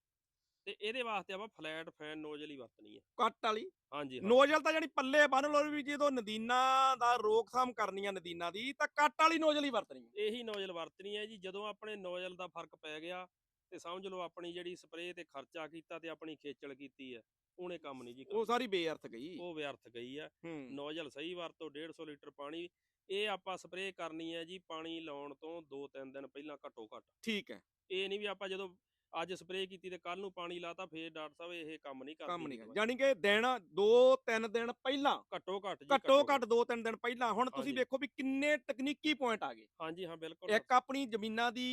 ਤੇ ਇਹਦੇ ਵਾਸਤੇ ਆਪਾਂ ਫਲੈਟ ਫੈਨ ਨੋਜ਼ਲ ਹੀ ਵਰਤਣੀ ਹੈ। ਕੱਟ ਵਾਲੀ? ਹਾਂਜੀ ਹਾਂ। ਨੋਜ਼ਲ ਤਾਂ ਜਾਨੀ ਪੱਲੇ ਬੰਨ ਲਓ ਵੀ ਜਦੋਂ ਨਦੀਨਾ ਦਾ ਰੋਕਥਾਮ ਕਰਨੀ ਆ ਨਦੀਨਾ ਦੀ ਤਾਂ ਕੱਟ ਵਾਲੀ ਨੋਜ਼ਲ ਹੀ ਵਰਤਣੀ ਹੈ। ਇਹੀ ਨੋਜ਼ਲ ਵਰਤਣੀ ਹੈ ਜੀ ਜਦੋਂ ਆਪਣੇ ਨੋਜ਼ਲ ਦਾ ਫ਼ਰਕ ਪੈ ਗਿਆ ਤੇ ਸਮਝ ਲਓ ਆਪਣੀ ਜਿਹੜੀ ਸਪਰੇਅ ਤੇ ਖਰਚਾ ਕੀਤਾ ਤੇ ਆਪਣੀ ਖੇਚਲ ਕੀਤੀ ਹੈ ਉਹਨੇ ਕੰਮ ਨਹੀਂ ਜੀ ਉਹ ਸਾਰੀ ਬੇਅਰਥ ਗਈ। ਉਹ ਵਿਅਰਥ ਗਈ ਆ ਹੂੰ। ਨੋਜ਼ਲ ਸਹੀ ਵਰਤੋ 150 ਲੀਟਰ ਪਾਣੀ ਇਹ ਆਪਾਂ ਸਪਰੇਅ ਕਰਨੀ ਹੈ ਜੀ ਪਾਣੀ ਲਾਉਣ ਤੋਂ 2-3 ਦਿਨ ਪਹਿਲਾਂ ਘੱਟੋ ਘੱਟ। ਠੀਕ ਹੈ। ਇਹ ਨਹੀਂ ਵੀ ਆਪਾਂ ਜਦੋਂ ਅੱਜ ਸਪਰੇਅ ਕੀਤੀ ਤੇ ਕੱਲ ਨੂੰ ਪਾਣੀ ਲਾਤਾ ਫੇਰ ਡਾਕਟਰ ਸਾਹਿਬ ਇਹ ਕੰਮ ਨਹੀਂ ਕਰਦੀ ਕੰਮ ਨਹੀਂ ਜਾਨੀ ਕਿ ਦਿਨ 2-3 ਦਿਨ ਪਹਿਲਾਂ ਘੱਟੋ ਘੱਟ ਜੀ ਘੱਟੋ ਘੱਟ 2-3 ਦਿਨ ਪਹਿਲਾਂ ਹੁਣ ਤੁਸੀਂ ਹਾਂਜੀ। ਵੇਖੋ ਵੀ ਕਿੰਨੇ ਤਕਨੀਕੀ ਪੁਆਇੰਟ ਆ ਗਏ। ਹਾਂਜੀ ਹਾਂ ਬਿਲਕੁਲ। ਇੱਕ ਆਪਣੀ ਜ਼ਮੀਨਾਂ ਦੀ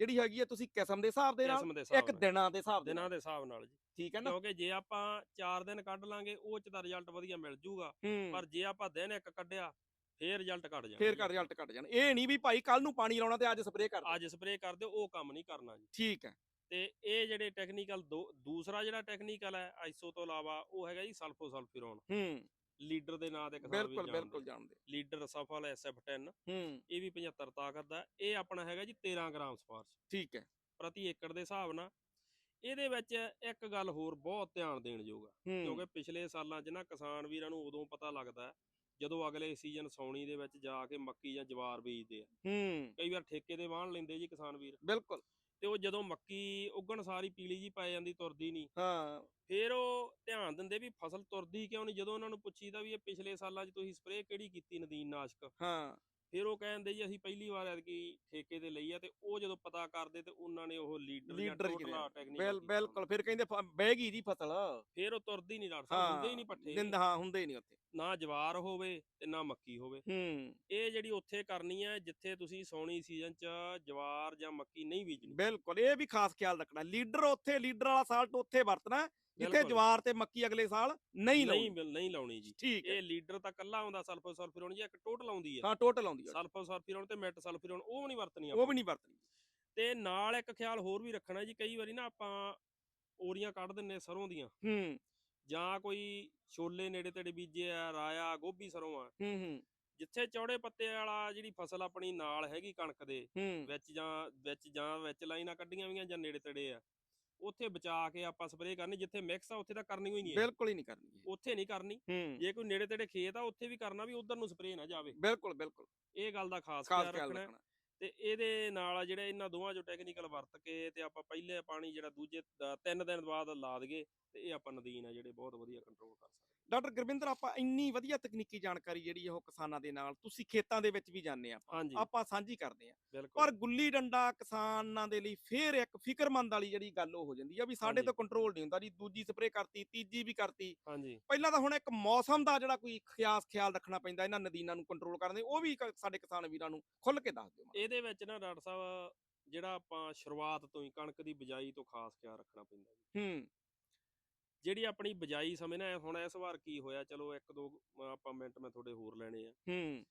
ਜਿਹੜੀ ਹੈਗੀ ਹੈ ਤੁਸੀਂ ਕਿਸਮ ਦੇ ਹਿਸਾਬ ਦੇ ਨਾਲ ਕਿਸਮ ਦੇ ਹਿਸਾਬ ਇੱਕ ਨਾਲ। ਦਿਨਾਂ ਦੇ ਹਿਸਾਬ ਦੇ ਦਿਨਾਂ ਨਾਲ। ਦੇ ਹਿਸਾਬ ਨਾਲ ਜੀ। ਠੀਕ ਹੈ ਨਾ? ਕਿਉਂਕਿ ਜੇ ਆਪਾਂ 4 ਦਿਨ ਕੱਢ ਲਾਂਗੇ ਉਹ ਚ ਤਾਂ ਰਿਜ਼ਲਟ ਵਧੀਆ ਮਿਲ ਜੂਗਾ। ਹੂੰ। ਪਰ ਜੇ ਆਪਾਂ ਦਿਨ ਇੱਕ ਕੱਢਿਆ ਫੇਰ ਰਿਜ਼ਲਟ ਘਟ ਜਾਣਾ ਫੇਰ। ਕਰ ਰਿਜ਼ਲਟ ਘਟ ਜਾਣ। ਇਹ ਨਹੀਂ ਵੀ ਭਾਈ ਕੱਲ ਨੂੰ ਪਾਣੀ ਲਾਉਣਾ ਤੇ ਅੱਜ ਸਪਰੇਅ ਕਰ ਦਿਓ। ਅੱਜ ਸਪਰੇਅ ਕਰ ਦਿਓ ਉਹ ਕੰਮ ਨਹੀਂ ਕਰਨਾ ਜੀ। ਠੀਕ ਹੈ। ਤੇ ਇਹ ਜਿਹੜੇ ਟੈਕਨੀਕਲ ਦੂਸਰਾ ਜਿਹੜਾ ਟੈਕਨੀਕਲ ਹੈ ਆਈਸੋ ਤੋਂ ਇਲਾਵਾ ਉਹ ਹੈਗਾ ਜੀ ਸਲਫੋ ਸਲਫਿਰੋਨ ਹੂੰ। ਲੀਡਰ ਦੇ ਨਾਂ ਤੇ ਕਿਸਾਨ ਵੀ ਬਿਲਕੁਲ ਬਿਲਕੁਲ ਜਾਣਦੇ। ਲੀਡਰ ਸਫਲ SF10 ਹੂੰ। ਇਹ ਵੀ 75 ਤਾਕਤ ਦਾ ਇਹ ਆਪਣਾ ਹੈਗਾ ਜੀ 13 ਗ੍ਰਾਮ ਸਪਾਰਸ਼। ਠੀਕ ਹੈ। ਪ੍ਰਤੀ ਏਕੜ ਦੇ ਹਿਸਾਬ ਨਾਲ। ਇਹਦੇ ਵਿੱਚ ਇੱਕ ਗੱਲ ਹੋਰ ਬਹੁਤ ਧਿਆਨ ਦੇਣ ਯੋਗ ਆ ਕਿਉਂਕਿ ਪਿਛਲੇ ਸਾਲਾਂ 'ਚ ਨਾ ਕਿਸਾਨ ਵੀਰਾਂ ਨੂੰ ਉਦੋਂ ਪਤਾ ਲੱਗਦਾ ਜਦੋਂ ਅਗਲੇ ਸੀਜ਼ਨ ਸੌਣੀ ਦੇ ਵਿੱਚ ਜਾ ਕੇ ਮੱਕੀ ਜਾਂ ਜਵਾਰ ਬੀਜਦੇ ਆ। ਹੂੰ। ਕਈ ਵਾਰ ਠੇਕੇ ਦੇ ਵਾਹਣ ਲੈਂਦੇ ਜੀ ਕਿਸਾਨ ਵੀਰ। ਬਿਲਕੁਲ। ਤੇ ਉਹ ਜਦੋਂ ਮੱਕੀ ਉੱਗਣ ਸਾਰੀ ਪੀਲੀ ਜੀ ਪੈ ਜਾਂਦੀ ਤੁਰਦੀ ਨਹੀਂ ਹਾਂ। ਫਿਰ ਉਹ ਧਿਆਨ ਦਿੰਦੇ ਵੀ ਫਸਲ ਤੁਰਦੀ ਕਿਉਂ ਨਹੀਂ ਜਦੋਂ ਉਹਨਾਂ ਨੂੰ ਪੁੱਛੀਦਾ ਵੀ ਇਹ ਪਿਛਲੇ ਸਾਲਾਂ 'ਚ ਤੁਸੀਂ ਸਪਰੇਅ ਕਿਹੜੀ ਕੀਤੀ ਨਦੀਨ ਨਾਸ਼ਕ? ਹਾਂ। ਫਿਰ ਉਹ ਕਹਿੰਦੇ ਜੀ ਅਸੀਂ ਪਹਿਲੀ ਵਾਰ ਐਤਕੀ ਠੇਕੇ ਤੇ ਲਈ ਆ ਤੇ ਉਹ ਜਦੋਂ ਪਤਾ ਕਰਦੇ ਤੇ ਉਹਨਾਂ ਨੇ ਉਹ ਲੀਡਰ ਜਾਂ ਲੀਡਰ ਟੋਟਲਾ ਟੈਕਨੀਕ ਬਿਲ ਬਿਲਕੁਲ ਫਿਰ ਕਹਿੰਦੇ ਫ- ਬਹਿ ਗਈ ਜੀ ਫਸਲ। ਫਿਰ ਉਹ ਤੁਰਦੀ ਨਹੀਂ ਸਾਹਿਬ ਹੁੰਦੇ ਹੀ ਨਹੀਂ ਪੱਠੇ। ਦਿੰਦਾ ਹਾਂ ਹੁੰਦੇ ਹੀ ਨਹੀਂ ਉੱਥੇ। ਨਾ ਜਵਾਰ ਹੋਵੇ ਤੇ ਨਾ ਮੱਕੀ ਹੋਵੇ। ਹੂੰ। ਇਹ ਜਿਹੜੀ ਉੱਥੇ ਕਰਨੀ ਹੈ ਜਿੱਥੇ ਤੁਸੀਂ ਸੌਣੀ ਸੀਜ਼ਨ 'ਚ ਜਵਾਰ ਜਾਂ ਮੱਕੀ ਨਹੀਂ ਬੀਜਣੀ। ਬਿਲਕੁਲ ਇਹ ਵੀ ਖਾਸ ਖਿਆਲ ਰੱਖਣਾ। ਲੀਡਰ ਉੱਥੇ ਲੀਡਰ ਵਾਲਾ ਸਾਲਟ ਉੱਥੇ ਵਰਤਣਾ। ਜਿੱਥੇ। ਜਵਾਰ ਤੇ ਮੱਕੀ ਅਗਲੇ ਸਾਲ ਨਹੀਂ ਨਹੀਂ ਲਾਉਣੀ। ਮਿਲ- ਨਹੀਂ ਲਾਉਣੀ ਜੀ। ਠੀਕ ਹੈ। ਇਹ ਲੀਡਰ ਤਾਂ ਕੱਲਾ ਆਉਂਦਾ ਸਲਫਰ ਸਲਫਿਰੋਨ ਜੀ ਇੱਕ ਟੋਟਲ ਆਉਂਦੀ ਹੈ। ਹਾਂ ਟੋਟਲ ਆਉਂਦੀ ਆ। ਸਲਫਰ ਸਲਫਿਰੋਨ ਤੇ ਮੈਟ ਸਲਫਿਰੋਨ ਉਹ ਨਹੀਂ ਵਰਤਣੀ ਉਹ ਵੀ ਨਹੀਂ ਵਰਤਣੀ। ਤੇ ਨਾਲ ਇੱਕ ਖਿਆਲ ਹੋਰ ਵੀ ਰੱਖਣਾ ਜੀ ਕਈ ਵਾਰੀ ਨਾ ਆਪਾਂ ਔਰੀਆਂ ਕੱਢ ਦਿੰਨੇ ਸਰੋਂ ਦੀਆਂ। ਹੂੰ। ਜਾਂ ਕੋਈ ਛੋਲੇ ਨੇੜੇ ਤੇੜੇ ਬੀਜੇ ਆ ਰਾਇਆ ਗੋਭੀ ਸਰੋਂ ਆ। ਹੂੰ ਹੂੰ। ਜਿੱਥੇ ਚੌੜੇ ਪੱਤੇ ਵਾਲਾ ਜਿਹੜੀ ਫਸਲ ਆਪਣੀ ਨਾਲ ਹੈਗੀ ਕਣਕ ਦੇ ਹੂੰ। ਵਿੱਚ ਜਾਂ ਵਿੱਚ ਜਾਂ ਵਿੱਚ ਲਾਈਨਾਂ ਕੱਢੀਆਂ ਵੀਆਂ ਜਾਂ ਨੇੜੇ ਤੇੜੇ ਆ ਉੱਥੇ ਬਚਾ ਕੇ ਆਪਾਂ ਸਪਰੇਅ ਕਰਨੀ ਜਿੱਥੇ ਮਿਕਸ ਆ ਉੱਥੇ ਤਾਂ ਕਰਨੀ ਹੋਈ ਨਹੀਂ ਹੈ। ਬਿਲਕੁਲ ਹੀ ਨਹੀਂ ਕਰਨੀ। ਉੱਥੇ ਨਹੀਂ ਕਰਨੀ। ਹੂੰ। ਜੇ ਕੋਈ ਨੇੜੇ ਤੇੜੇ ਖੇਤ ਆ ਉੱਥੇ ਵੀ ਕਰਨਾ ਵੀ ਉਧਰ ਨੂੰ ਸਪਰੇਅ ਨਾ ਜਾਵੇ। ਬਿਲਕੁਲ ਬਿਲਕੁਲ। ਇਹ ਗੱਲ ਦਾ ਖਾਸ ਖਾਸ ਖਿਆਲ ਖਿਆਲ ਰੱਖਣਾ। ਹੈ। ਰੱਖਣਾ। ਤੇ ਇਹਦੇ ਨਾਲ ਜਿਹੜੇ ਇਹਨਾਂ ਦੋਵਾਂ ਚੋਂ ਟੈਕਨੀਕਲ ਵਰਤ ਕੇ ਤੇ ਆਪਾਂ ਪਹਿਲੇ ਪਾਣੀ ਜਿਹੜਾ ਦੂਜੇ ਤਿੰਨ ਦਿਨ ਬਾਅਦ ਲਾ ਦਈਏ ਤੇ ਇਹ ਆਪਾਂ ਨਦੀਨ ਆ ਜਿਹੜੇ ਬਹੁਤ ਵਧੀਆ ਕੰਟਰੋਲ ਕਰ ਸਕਦੇ ਡਾਕਟਰ ਗੁਰਵਿੰਦਰ ਆਪਾਂ ਇੰਨੀ ਵਧੀਆ ਤਕਨੀਕੀ ਜਾਣਕਾਰੀ ਜਿਹੜੀ ਉਹ ਕਿਸਾਨਾਂ ਦੇ ਨਾਲ ਤੁਸੀਂ ਖੇਤਾਂ ਦੇ ਵਿੱਚ ਵੀ ਜਾਂਦੇ ਆ ਆਪਾਂ ਸਾਂਝੀ ਕਰਦੇ ਆ। ਪਰ ਗੁੱਲੀ ਡੰਡਾ ਕਿਸਾਨਾਂ ਦੇ ਲਈ ਫੇਰ ਇੱਕ ਫਿਕਰਮੰਦ ਵਾਲੀ ਜਿਹੜੀ ਗੱਲ ਹੋ ਜਾਂਦੀ ਆ ਵੀ ਸਾਡੇ। ਤੋਂ ਕੰਟਰੋਲ ਨਹੀਂ ਹੁੰਦਾ ਜੀ ਦੂਜੀ ਸਪਰੇਅ ਕਰਤੀ ਤੀਜੀ ਵੀ ਕਰਤੀ। ਪਹਿਲਾਂ ਤਾਂ ਹੁਣ ਇੱਕ ਮੌਸਮ ਦਾ ਜਿਹੜਾ ਕੋਈ ਖਿਆਸ ਖਿਆਲ ਰੱਖਣਾ ਪੈਂਦਾ ਇਹਨਾਂ ਨਦੀਨਾਂ ਨੂੰ ਕੰਟਰੋਲ ਕਰਨ ਦੇ ਉਹ ਵੀ ਸਾਡੇ ਕਿਸਾਨ ਵੀਰਾਂ ਨੂੰ ਖੁੱਲ ਕੇ ਦੱਸ ਦਿਓ ਇਹਦੇ ਵਿੱਚ ਨਾ ਡਾਕਟਰ ਸਾਹਿਬ ਜਿਹੜਾ ਆਪਾਂ ਸ਼ੁਰੂਆਤ ਤੋਂ ਹੀ ਕਣਕ ਦੀ ਬਿਜਾਈ ਤੋਂ ਖਾਸ ਖਿਆਲ ਰੱਖਣਾ ਪੈਂਦਾ ਜੀ। ਹੂੰ। ਜਿਹੜੀ ਆਪਣੀ ਬਿਜਾਈ ਸਮੇਂ ਨਾ ਹੁਣ ਇਸ ਵਾਰ ਕੀ ਹੋਇਆ? ਚਲੋ ਇੱਕ ਦੋ ਆਪਾਂ ਮਿੰਟ ਮੈਂ ਤੁਹਾਡੇ ਹੋਰ ਲੈਣੇ ਆ। ਹੂੰ।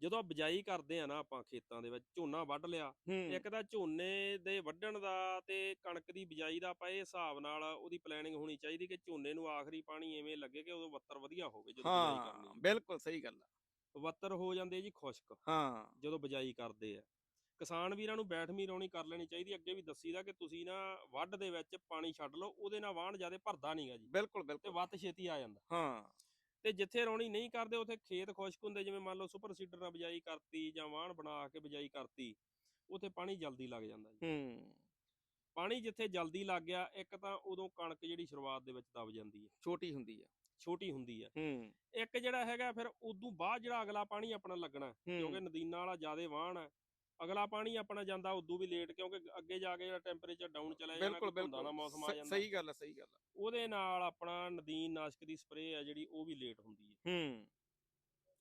ਜਦੋਂ ਬਿਜਾਈ ਕਰਦੇ ਆ ਨਾ ਆਪਾਂ ਖੇਤਾਂ ਦੇ ਵਿੱਚ ਝੋਨਾ ਵੱਢ ਲਿਆ ਇੱਕ ਤਾਂ ਝੋਨੇ ਦੇ ਵੱਢਣ ਦਾ ਤੇ ਕਣਕ ਦੀ ਬਿਜਾਈ ਦਾ ਆਪਾਂ ਇਹ ਹਿਸਾਬ ਨਾਲ ਉਹਦੀ ਪਲੈਨਿੰਗ ਹੋਣੀ ਚਾਹੀਦੀ ਕਿ ਝੋਨੇ ਨੂੰ ਆਖਰੀ ਪਾਣੀ ਐਵੇਂ ਲੱਗੇ ਕਿ ਉਦੋਂ ਵੱਤਰ ਵਧੀਆ ਹੋਵੇ ਜਦੋਂ ਬਿਜਾਈ ਹਾਂ ਕਰਨੀ ਬਿਲਕੁਲ ਸਹੀ ਗੱਲ ਆ। ਵੱਤਰ ਹੋ ਜਾਂਦੇ ਜੀ ਖੁਸ਼ਕ ਹਾਂ। ਜਦੋਂ ਬਿਜਾਈ ਕਰਦੇ ਆ। ਕਿਸਾਨ ਵੀਰਾਂ ਨੂੰ ਬੈਠਵੀਂ ਰੌਣੀ ਕਰ ਲੈਣੀ ਚਾਹੀਦੀ ਅੱਗੇ ਵੀ ਦੱਸੀਦਾ ਕਿ ਤੁਸੀਂ ਨਾ ਵੱਢ ਦੇ ਵਿੱਚ ਪਾਣੀ ਛੱਡ ਲਓ ਉਹਦੇ ਨਾਲ ਵਾਹਣ ਜ਼ਿਆਦਾ ਭਰਦਾ ਨਹੀਂਗਾ ਜੀ। ਬਿਲਕੁਲ ਤੇ ਬਿਲਕੁਲ। ਵੱਤ ਛੇਤੀ ਆ ਜਾਂਦਾ। ਹਾਂ। ਤੇ ਜਿੱਥੇ ਰੌਣੀ ਨਹੀਂ ਕਰਦੇ ਉੱਥੇ ਖੇਤ ਖੁਸ਼ਕ ਹੁੰਦੇ ਜਿਵੇਂ ਮੰਨ ਲਓ ਸੁਪਰ ਸੀਡਰ ਨਾਲ ਬਿਜਾਈ ਕਰਤੀ ਜਾਂ ਵਾਹਣ ਬਣਾ ਕੇ ਬਿਜਾਈ ਕਰਤੀ ਉੱਥੇ ਪਾਣੀ ਜਲਦੀ ਲੱਗ ਜਾਂਦਾ ਜੀ। ਹੂੰ। ਪਾਣੀ ਜਿੱਥੇ ਜਲਦੀ ਲੱਗ ਗਿਆ ਇੱਕ ਤਾਂ ਉਦੋਂ ਕਣਕ ਜਿਹੜੀ ਸ਼ੁਰੂਆਤ ਦੇ ਵਿੱਚ ਦਬ ਜਾਂਦੀ ਹੈ। ਛੋਟੀ ਹੁੰਦੀ ਆ। ਛੋਟੀ ਹੁੰਦੀ ਹੈ ਹੂੰ। ਇੱਕ ਜਿਹੜਾ ਹੈਗਾ ਫਿਰ ਉਦੋਂ ਬਾਅਦ ਜਿਹੜਾ ਅਗਲਾ ਪਾਣੀ ਆਪਣਾ ਲੱਗਣਾ ਹੈ, ਕਿਉਂਕਿ ਹੂੰ। ਨਦੀਨਾਂ ਵਾਲਾ ਜ਼ਿਆਦਾ ਵਾਹਣ ਹੈ ਅਗਲਾ ਪਾਣੀ ਆਪਣਾ ਜਾਂਦਾ ਉਦੋਂ ਵੀ ਲੇਟ ਕਿਉਂਕਿ ਅੱਗੇ ਜਾ ਕੇ ਜਿਹੜਾ ਟੈਂਪਰੇਚਰ ਡਾਊਨ ਚਲਾ ਜਾਣਾ ਬਿਲਕੁਲ ਬਿਲਕੁਲ। ਮੌਸਮ ਆ ਜਾਂਦਾ। ਸਹੀ ਗੱਲ ਆ ਸਹੀ ਗੱਲ ਆ। ਉਹਦੇ ਨਾਲ ਆਪਣਾ ਨਦੀਨ ਨਾਸ਼ਕ ਦੀ ਸਪਰੇਅ ਹੈ ਜਿਹੜੀ ਉਹ ਵੀ ਲੇਟ ਹੁੰਦੀ ਹੈ ਹੂੰ।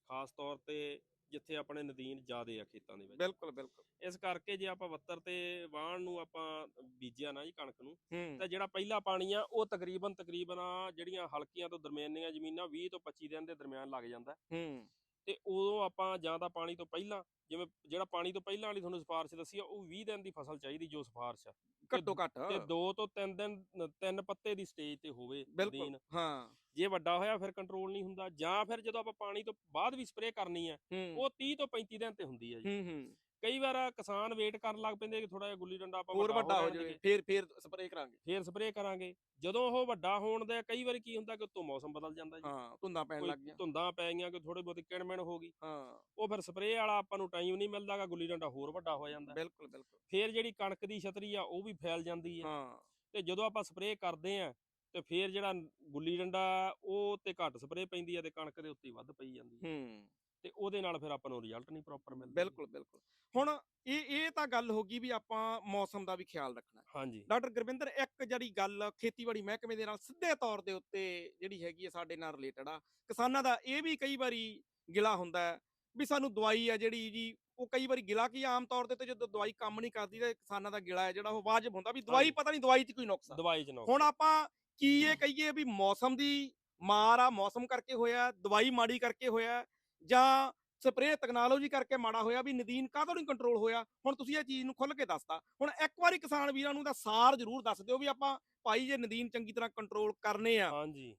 ਖਾਸ ਤੌਰ ਤੇ ਜਿੱਥੇ ਆਪਣੇ ਨਦੀਨ ਜ਼ਿਆਦੇ ਆ ਖੇਤਾਂ ਦੇ ਵਿੱਚ। ਬਿਲਕੁਲ ਬਿਲਕੁਲ। ਇਸ ਕਰਕੇ ਜੇ ਆਪਾਂ ਵੱਤਰ ਤੇ ਵਾਹਣ ਨੂੰ ਆਪਾਂ ਬੀਜਿਆ ਨਾ ਜੀ ਕਣਕ ਨੂੰ ਹੂੰ। ਤਾਂ ਜਿਹੜਾ ਪਹਿਲਾ ਪਾਣੀ ਆ ਉਹ ਤਕਰੀਬਨ ਤਕਰੀਬਨ ਆ ਜਿਹੜੀਆਂ ਹਲਕੀਆਂ ਤੋਂ ਦਰਮਿਆਨੀਆਂ ਜ਼ਮੀਨਾਂ 20 ਤੋਂ 25 ਦਿਨ ਦੇ ਦਰਮਿਆਨ ਲੱਗ ਜਾਂਦਾ। ਹੂੰ। ਤੇ ਉਦੋਂ ਆਪਾਂ ਜਾਂ ਤਾਂ ਪਾਣੀ ਤੋਂ ਪਹਿਲਾਂ ਜਿਵੇਂ ਜਿਹੜਾ ਪਾਣੀ ਤੋਂ ਪਹਿਲਾਂ ਵਾਲੀ ਤੁਹਾਨੂੰ ਸਿਫਾਰਿਸ਼ ਦੱਸੀ ਆ ਉਹ 20 ਦਿਨ ਦੀ ਫਸਲ ਚਾਹੀਦੀ ਜੋ ਸਿਫਾਰਿਸ਼ ਆ। ਘੱਟੋ ਘੱਟ। ਤੇ 2 ਤੋਂ 3 ਦਿਨ ਤਿੰਨ ਪੱਤੇ ਦੀ ਸਟੇਜ ਤੇ ਹੋਵੇ ਬਿਲਕੁਲ ਹਾਂ। ਜੇ ਵੱਡਾ ਹੋਇਆ ਫਿਰ ਕੰਟਰੋਲ ਨਹੀਂ ਹੁੰਦਾ ਜਾਂ ਫਿਰ ਜਦੋਂ ਆਪਾਂ ਪਾਣੀ ਤੋਂ ਬਾਅਦ ਵੀ ਸਪਰੇਅ ਕਰਨੀ ਆ ਉਹ 30 ਤੋਂ 35 ਦਿਨ ਤੇ ਹੁੰਦੀ ਆ ਜੀ। ਹੂੰ ਹੂੰ। ਕਈ ਵਾਰ ਕਿਸਾਨ ਵੇਟ ਕਰਨ ਲੱਗ ਪੈਂਦੇ ਕਿ ਥੋੜਾ ਜਿਹਾ ਗੁੱਲੀ ਡੰਡਾ ਆਪਾਂ ਹੋਰ ਵੱਡਾ ਹੋ ਜਾਵੇ ਫੇਰ ਫੇਰ ਸਪਰੇਅ ਕਰਾਂਗੇ। ਫੇਰ ਸਪਰੇਅ ਕਰਾਂਗੇ। ਜਦੋਂ ਉਹ ਵੱਡਾ ਹੋਣ ਦੇ ਕਈ ਵਾਰੀ ਕੀ ਹੁੰਦਾ ਕਿ ਉਤੋਂ ਮੌਸਮ ਬਦਲ ਜਾਂਦਾ ਜੀ। ਹਾਂ ਧੁੰਦਾਂ ਪੈਣ ਲੱਗ ਗਿਆ ਧੁੰਦਾਂ ਪੈ ਗਈਆਂ ਕਿ ਥੋੜੀ ਬਹੁਤੀ ਕਿਣਮਿਣ ਹੋ ਗਈ। ਹਾਂ। ਉਹ ਫਿਰ ਸਪਰੇਅ ਵਾਲਾ ਆਪਾਂ ਨੂੰ ਟਾਈਮ ਨਹੀਂ ਮਿਲਦਾਗਾ ਗੁੱਲੀ ਡੰਡਾ ਹੋਰ ਵੱਡਾ ਹੋ ਜਾਂਦਾ। ਬਿਲਕੁਲ ਬਿਲਕੁਲ। ਫੇਰ ਜਿਹੜੀ ਕਣਕ ਦੀ ਛਤਰੀ ਆ ਉਹ ਵੀ ਫੈਲ ਜਾਂਦੀ ਹੈ ਹਾਂ। ਤੇ ਜਦੋਂ ਆਪਾਂ ਸਪਰੇਅ ਕਰਦੇ ਆ ਤੇ ਫੇਰ ਜਿਹੜਾ ਗੁੱਲੀ ਡੰਡਾ ਉਹ ਤੇ ਘੱਟ ਸਪਰੇਅ ਪੈਂਦੀ ਆ ਤੇ ਕਣਕ ਦੇ ਉੱਤੇ ਵੱਧ ਪਈ ਜਾਂਦੀ ਹੈ ਹੂੰ। ਤੇ ਉਹਦੇ ਨਾਲ ਫਿਰ ਆਪਾਂ ਨੂੰ ਰਿਜ਼ਲਟ ਨਹੀਂ ਪ੍ਰੋਪਰ ਮਿਲਦਾ। ਬਿਲਕੁਲ ਬਿਲਕੁਲ ਹੁਣ ਇਹ ਇਹ ਤਾਂ ਗੱਲ ਹੋ ਗਈ ਵੀ ਆਪਾਂ ਮੌਸਮ ਦਾ ਵੀ ਖਿਆਲ ਰੱਖਣਾ। ਹਾਂਜੀ ਡਾਕਟਰ ਗੁਰਵਿੰਦਰ ਇੱਕ ਜਿਹੜੀ ਗੱਲ ਖੇਤੀਬਾੜੀ ਮਹਿਕਮੇ ਦੇ ਨਾਲ ਸਿੱਧੇ ਤੌਰ ਦੇ ਉੱਤੇ ਜਿਹੜੀ ਹੈਗੀ ਹੈ ਸਾਡੇ ਨਾਲ ਰਿਲੇਟਡ ਆ ਕਿਸਾਨਾਂ ਦਾ ਇਹ ਵੀ ਕਈ ਵਾਰੀ ਗਿਲਾ ਹੁੰਦਾ ਹੈ ਵੀ ਸਾਨੂੰ ਦਵਾਈ ਆ ਜਿਹੜੀ ਜੀ ਉਹ ਕਈ ਵਾਰੀ ਗਿਲਾ ਕੀ ਆਮ ਤੌਰ ਦੇ ਤੇ ਜਦੋਂ ਦਵਾਈ ਕੰਮ ਨਹੀਂ ਕਰਦੀ ਤੇ ਕਿਸਾਨਾਂ ਦਾ ਗਿਲਾ ਹੈ ਜਿਹੜਾ ਉਹ ਵਾਜਬ ਹੁੰਦਾ ਵੀ ਦਵਾਈ। ਪਤਾ ਨਹੀਂ ਦਵਾਈ 'ਚ ਕੋਈ ਨੁਕਸ ਆ ਦਵਾਈ ਚ ਨਾ ਹੁਣ ਆਪਾਂ ਕੀ ਇਹ ਕਹੀਏ ਵੀ ਮੌਸਮ ਦੀ ਮਾਰ ਆ ਮੌਸਮ ਕਰਕੇ ਹੋਇਆ ਦਵਾਈ ਮਾੜੀ ਕਰਕੇ ਹੋਇਆ ਜਾਂ ਸਪਰੇਅ ਟੈਕਨੋਲੋਜੀ ਕਰਕੇ ਮਾੜਾ ਹੋਇਆ ਵੀ ਨਦੀਨ ਕਾਹਤੋਂ ਨਹੀਂ ਕੰਟਰੋਲ ਹੋਇਆ? ਹੁਣ ਤੁਸੀਂ ਇਹ ਚੀਜ਼ ਨੂੰ ਖੁੱਲ ਕੇ ਦੱਸਤਾ ਹੁਣ ਇੱਕ ਵਾਰੀ ਕਿਸਾਨ ਵੀਰਾਂ ਨੂੰ ਦਾ ਸਾਰ ਜ਼ਰੂਰ ਦੱਸ ਦਿਓ ਵੀ ਆਪਾਂ ਭਾਈ ਜੇ ਨਦੀਨ ਚੰਗੀ ਤਰ੍ਹਾਂ ਕੰਟਰੋਲ ਕਰਨੇ ਆ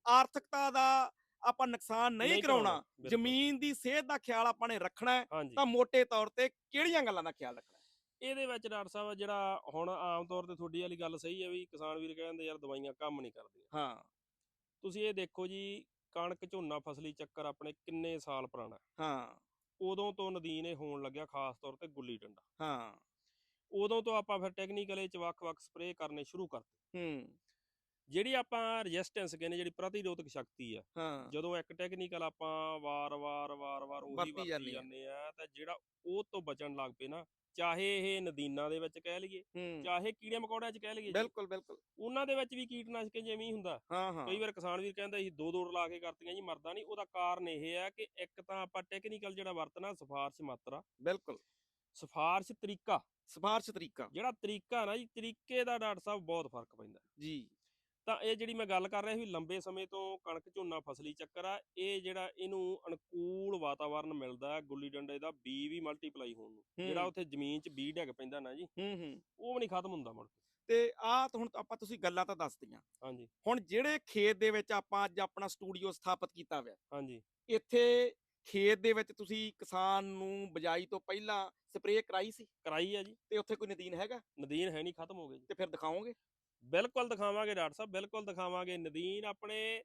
ਆਰਥਿਕਤਾ ਦਾ ਆਪਾਂ ਨੁਕਸਾਨ ਨਹੀਂ ਕਰਾਉਣਾ। ਜ਼ਮੀਨ ਦੀ ਸਿਹਤ ਦਾ ਖਿਆਲ ਆਪਾਂ ਨੇ ਰੱਖਣਾ ਤਾਂ ਮੋٹے ਤੌਰ ਤੇ ਕਿਹੜੀਆਂ ਗੱਲਾਂ ਦਾ ਖਿਆਲ ਰੱਖਣਾ? ਇਹਦੇ ਵਿੱਚ ਡਾਕਟਰ ਸਾਹਿਬ ਜਿਹੜਾ ਹੁਣ ਆਮ ਤੌਰ ਤੇ ਤੁਹਾਡੀ ਵਾਲੀ ਗੱਲ ਸਹੀ ਹੈ ਵੀ ਕਿਸਾਨ ਵੀਰ ਕਹਿੰਦੇ ਯਾਰ ਦਵਾਈਆਂ ਕੰਮ ਨਹੀਂ ਕਰਦੀਆਂ। ਹਾਂ। ਤੁਸੀਂ ਇਹ ਦੇਖੋ ਜੀ ਕਣਕ ਝੋਨਾ ਫਸਲੀ ਚੱਕਰ ਆਪਣੇ ਕਿੰਨੇ ਸਾਲ ਪੁਰਾਣਾ ਹੈ। ਉਦੋਂ ਤੋਂ ਨਦੀਨ ਇਹ ਹੋਣ ਲੱਗਿਆ ਖਾਸ ਤੌਰ ਤੇ ਗੁੱਲੀ ਡੰਡਾ। ਹਾਂ। ਉਦੋਂ ਤੋਂ ਆਪਾਂ ਫਿਰ ਟੈਕਨੀਕਲ ਇਹ ਚ ਵੱਖ-ਵੱਖ ਸਪਰੇਅ ਕਰਨੇ ਸ਼ੁਰੂ ਕਰਤੇ ਹੂੰ। ਜਿਹੜੀ ਆਪਾਂ ਰੈਜ਼ਿਸਟੈਂਸ ਕਹਿੰਦੇ ਜਿਹੜੀ ਪ੍ਰਤੀਰੋਧਕ ਸ਼ਕਤੀ ਆ ਹਾਂ। ਜਦੋਂ ਇੱਕ ਟੈਕਨੀਕਲ ਆਪਾਂ ਵਾਰ-ਵਾਰ ਵਾਰ-ਵਾਰ ਉਹੀ ਵਰਤੀ ਵਰਤੀ ਜਾਂਦੇ ਆ। ਜਾਂਦੇ ਆ ਤਾਂ ਜਿਹੜਾ ਉਹ ਤੋਂ ਬਚਣ ਲੱਗ ਪਏ ਨਾ ਚਾਹੇ ਇਹ ਨਦੀਨਾਂ ਦੇ ਵਿੱਚ ਕਹਿ ਲਈਏ ਹੂੰ। ਚਾਹੇ ਕੀੜੇ ਮਕੌੜਿਆਂ 'ਚ ਕਹਿ ਲਈਏ ਜੀ, ਬਿਲਕੁਲ ਬਿਲਕੁਲ। ਉਹਨਾਂ ਦੇ ਵਿੱਚ ਵੀ ਕੀਟਨਾਸ਼ਕ ਜਿਵੇਂ ਹੀ ਹੁੰਦਾ। ਹਾਂ ਹਾਂ। ਕਈ ਵਾਰ ਕਿਸਾਨ ਵੀਰ ਕਹਿੰਦਾ ਅਸੀਂ ਦੋ ਦੋ ਲਾ ਕੇ ਕਰਤੀਆਂ ਜੀ ਮਰਦਾ ਨਹੀਂ। ਉਹਦਾ ਕਾਰਨ ਇਹ ਹੈ ਕਿ ਇੱਕ ਤਾਂ ਆਪਾਂ ਟੈਕਨੀਕਲ ਜਿਹੜਾ ਵਰਤਣਾ ਸਿਫਾਰਸ਼ ਮਾਤਰਾ। ਬਿਲਕੁਲ। ਸਿਫਾਰਸ਼ ਤਰੀਕਾ। ਸਿਫਾਰਸ਼ ਤਰੀਕਾ। ਜਿਹੜਾ ਤਰੀਕਾ ਨਾ ਜੀ ਤਰੀਕੇ ਦਾ ਡਾਕਟਰ ਸਾਹਿਬ ਬਹੁਤ ਫ਼ਰਕ ਪੈਂਦਾ। ਜੀ। ਤਾਂ ਇਹ ਜਿਹੜੀ ਮੈਂ ਗੱਲ ਕਰ ਰਿਹਾ ਸੀ ਲੰਬੇ ਸਮੇਂ ਤੋਂ ਕਣਕ ਝੋਨਾ ਫਸਲੀ ਚੱਕਰ ਆ ਇਹ ਜਿਹੜਾ ਇਹਨੂੰ ਅਨੁਕੂਲ ਵਾਤਾਵਰਨ ਮਿਲਦਾ ਗੁੱਲੀ ਡੰਡੇ ਦਾ ਬੀ ਵੀ ਮਲਟੀਪਲਾਈ ਹੋਣ ਨੂੰ ਜਿਹੜਾ। ਉੱਥੇ ਜ਼ਮੀਨ 'ਚ ਬੀ ਡਿੱਗ ਪੈਂਦਾ ਨਾ ਜੀ ਹੂੰ ਹੂੰ। ਉਹ ਵੀ ਨਹੀਂ ਖਤਮ ਹੁੰਦਾ ਮੁੜ ਕੇ। ਤੇ ਆਹ ਹੁਣ ਆਪਾਂ ਤੁਸੀਂ ਗੱਲਾਂ ਤਾਂ ਦੱਸਤੀਆਂ। ਹਾਂਜੀ। ਹੁਣ ਜਿਹੜੇ ਖੇਤ ਦੇ ਵਿੱਚ ਆਪਾਂ ਅੱਜ ਆਪਣਾ ਸਟੂਡੀਓ ਸਥਾਪਿਤ ਕੀਤਾ ਹੋਇਆ ਹਾਂਜੀ। ਇੱਥੇ ਖੇਤ ਦੇ ਵਿੱਚ ਤੁਸੀਂ ਕਿਸਾਨ ਨੂੰ ਬਜਾਈ ਤੋਂ ਪਹਿਲਾਂ ਸਪਰੇਅ ਕਰਾਈ ਸੀ? ਕਰਾਈ ਆ ਜੀ। ਤੇ ਉੱਥੇ ਕੋਈ ਨਦੀਨ ਹੈਗਾ? ਨਦੀਨ ਹੈ ਨਹੀਂ ਖਤਮ ਹੋ ਗਏ ਜੀ। ਤੇ ਫਿਰ ਦਿਖਾਓਗੇ? ਬਿਲਕੁਲ ਦਿਖਾਵਾਂਗੇ ਡਾਕਟਰ ਸਾਹਿਬ ਬਿਲਕੁਲ ਦਿਖਾਵਾਂਗੇ। ਨਦੀਨ ਆਪਣੇ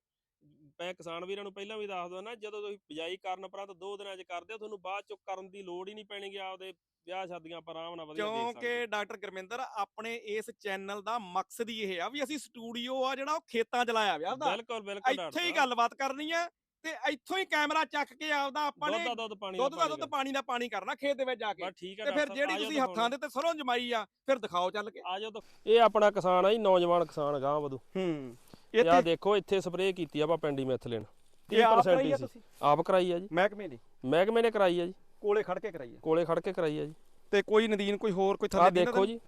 ਮੈਂ ਕਿਸਾਨ ਵੀਰਾਂ ਨੂੰ ਪਹਿਲਾਂ ਵੀ ਦੱਸ ਦਵਾਂ ਨਾ ਜਦੋਂ ਤੁਸੀਂ ਬਿਜਾਈ ਕਰਨ ਉਪਰੰਤ ਦੋ ਦਿਨਾਂ 'ਚ ਕਰਦੇ ਹੋ ਤੁਹਾਨੂੰ ਬਾਅਦ 'ਚ ਕਰਨ ਦੀ ਲੋੜ ਹੀ ਨਹੀਂ ਪੈਣੀਗੀ ਆਪਦੇ ਵਿਆਹ ਸ਼ਾਦੀਆਂ ਆਪਾਂ ਆਰਾਮ ਨਾਲ ਵਧੀਆ ਦੇਖ ਸਕਦੇ ਕਿਉਂਕਿ ਡਾਕਟਰ ਗੁਰਮਿੰਦਰ ਆਪਣੇ ਇਸ ਚੈਨਲ ਦਾ ਮਕਸਦ ਹੀ ਇਹ ਆ ਵੀ ਅਸੀਂ ਸਟੂਡੀਓ ਆ ਜਿਹੜਾ ਉਹ ਖੇਤਾਂ 'ਚ ਲਾਇਆ ਵਿਆ ਉਹਦਾ ਬਿਲਕੁਲ ਬਿਲਕੁਲ ਡਾਕਟਰ ਇੱਥੇ ਹੀ। ਗੱਲਬਾਤ ਕਰਨੀ ਹੈ ਤੇ ਇੱਥੋਂ ਹੀ ਕੈਮਰਾ ਚੱਕ ਕੇ ਆਪਦਾ ਆਪਾਂ ਨੇ ਦੁੱਧ ਦਾ ਦੁੱਧ ਪਾਣੀ ਦੁੱਧ ਦਾ ਦੁੱਧ ਪਾਣੀ ਦਾ ਪਾਣੀ ਕਰਨਾ ਖੇਤ ਦੇ ਵਿੱਚ ਜਾ ਕੇ। ਤੇ ਫਿਰ ਜਿਹੜੀ ਤੁਸੀਂ ਹੱਥਾਂ ਦੇ ਤੇ ਸਰੋਂ ਜਮਾਈ ਆ ਫਿਰ ਦਿਖਾਓ ਚੱਲ ਕੇ। ਆ ਜਾਓ ਇਹ ਆਪਣਾ ਕਿਸਾਨ ਆ ਜੀ ਨੌਜਵਾਨ ਕਿਸਾਨ ਗਾਂ ਵਧੂ। ਹੂੰ। ਇਹ ਆ ਦੇਖੋ ਇੱਥੇ ਸਪਰੇਅ ਕੀਤੀ ਆਪਾਂ ਪੈਂਡੀ ਮੈਥਲਿਨ ਇਹ ਆਪ 30% ਕਰਾਈ ਹੀ ਆ ਸੀ ਤੁਸੀਂ? ਆਪ ਕਰਾਈ ਆ ਜੀ। ਮਹਿਕਮੇ ਦੀ? ਮਹਿਕਮੇ ਨੇ ਕਰਾਈ ਆ ਜੀ। ਕੋਲੇ ਖੜ ਕੇ ਕਰਾਈ ਆ। ਕੋਲੇ ਖੜ ਕੇ ਕਰਾਈ ਆ ਜੀ। ਤੇ ਕੋਈ ਨਦੀਨ ਕੋਈ ਹੋਰ ਕੋਈ ਥੱਲੇ ਨਾ ਦੇਖੋ ਜੀ।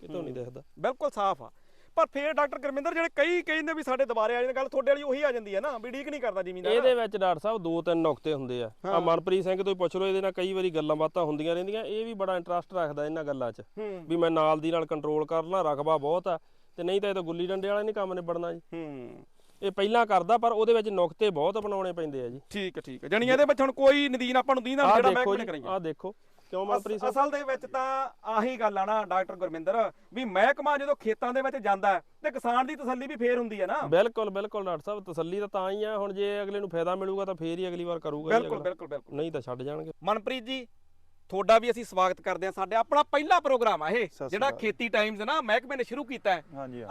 ਕਿਤੋਂ ਨਹੀਂ ਦਿਖਦਾ। ਬਿਲਕੁਲ ਸਾਫ਼ ਆ। ਪਰ ਫੇਰ ਡਾਕਟਰ ਗੁਰਮਿੰਦਰ ਜਿਹੜੇ ਕਈ ਕਹਿੰਦੇ ਵੀ ਸਾਡੇ ਦੁਬਾਰੇ ਆ ਜਾਂਦੇ ਗੱਲ ਤੁਹਾਡੇ ਵਾਲੀ ਉਹੀ ਆ ਜਾਂਦੀ ਹੈ ਨਾ ਵੀ ਡੀਕ ਨਹੀਂ ਕਰਦਾ ਜ਼ਿਮੀਂਦਾਰ। ਇਹਦੇ ਵਿੱਚ ਡਾਕਟਰ ਸਾਹਿਬ ਦੋ ਤਿੰਨ ਨੁਕਤੇ ਹੁੰਦੇ ਆ। ਆ। ਮਨਪ੍ਰੀਤ ਸਿੰਘ ਤੋਂ ਪੁੱਛ ਲਓ ਇਹਦੇ ਨਾਲ ਕਈ ਵਾਰੀ ਗੱਲਾਂ ਬਾਤਾਂ ਹੁੰਦੀਆਂ ਰਹਿੰਦੀਆਂ ਇਹ ਵੀ ਬੜਾ ਇੰਟਰਸਟ ਰੱਖਦਾ ਇਹਨਾਂ ਗੱਲਾਂ 'ਚ ਵੀ ਮੈਂ ਨਾਲ ਦੀ ਨਾਲ ਕੰਟਰੋਲ ਕਰ ਲਾਂ ਰਕਬਾ ਬਹੁਤ ਆ ਤੇ ਨਹੀਂ ਤਾਂ ਇਹ ਤਾਂ ਗੁੱਲੀ ਡੰਡੇ ਵਾਲਾ ਨਹੀਂ ਕੰਮ ਨਿਬੜਨਾ ਜੀ। ਹੂੰ। ਇਹ ਪਹਿਲਾਂ ਕਰਦਾ ਪਰ ਉਹਦੇ ਵਿੱਚ ਨੁਕਤੇ ਬਹੁਤ ਅਪਣਾਉਣੇ ਪੈਂਦੇ ਆ ਜੀ। ਠੀਕ ਹੈ ਠੀਕ ਹੈ। ਜਾਨੀ ਇਹਦੇ ਵਿੱਚ ਹੁਣ ਕੋਈ ਨਦੀਨ ਆਪਾਂ ਨੂੰ ਆਹ ਜਿਹੜਾ ਜੀ ਕਰਾਈ ਆਹ ਦੇਖੋ। ਕਿਉਂ ਮਨਪ੍ਰੀਤ ਸਿੰਘ ਅਸਲ ਦੇ ਵਿੱਚ ਤਾਂ ਆਹੀ ਗੱਲ ਆ ਨਾ ਡਾਕਟਰ ਗੁਰਮਿੰਦਰ ਵੀ ਮਹਿਕਮਾ ਜਦੋਂ ਖੇਤਾਂ ਦੇ ਵਿੱਚ ਜਾਂਦਾ ਤੇ ਕਿਸਾਨ ਦੀ ਤਸੱਲੀ ਵੀ ਫੇਰ ਹੁੰਦੀ ਹੈ ਨਾ। ਬਿਲਕੁਲ ਬਿਲਕੁਲ ਡਾਕਟਰ ਸਾਹਿਬ ਤਸੱਲੀ ਤਾਂ ਤਾਂ ਹੀ ਆ ਹੁਣ ਜੇ ਅਗਲੇ ਨੂੰ ਫਾਇਦਾ ਮਿਲੂਗਾ ਤਾਂ ਫੇਰ ਹੀ ਅਗਲੀ ਵਾਰ ਕਰੂਗਾ ਬਿਲਕੁਲ। ਬਿਲਕੁਲ ਬਿਲਕੁਲ। ਨਹੀਂ ਤਾਂ ਛੱਡ ਜਾਣਗੇ। ਮਨਪ੍ਰੀਤ ਜੀ ਤੁਹਾਡਾ ਵੀ ਅਸੀਂ ਸਵਾਗਤ ਕਰਦੇ ਹਾਂ ਸਾਡੇ ਆਪਣਾ ਪਹਿਲਾ ਪ੍ਰੋਗਰਾਮ ਆ ਇਹ ਜਿਹੜਾ। ਖੇਤੀ ਟਾਈਮਜ਼ ਨਾ ਮਹਿਕਮੇ ਨੇ ਸ਼ੁਰੂ ਕੀਤਾ ਹੈ।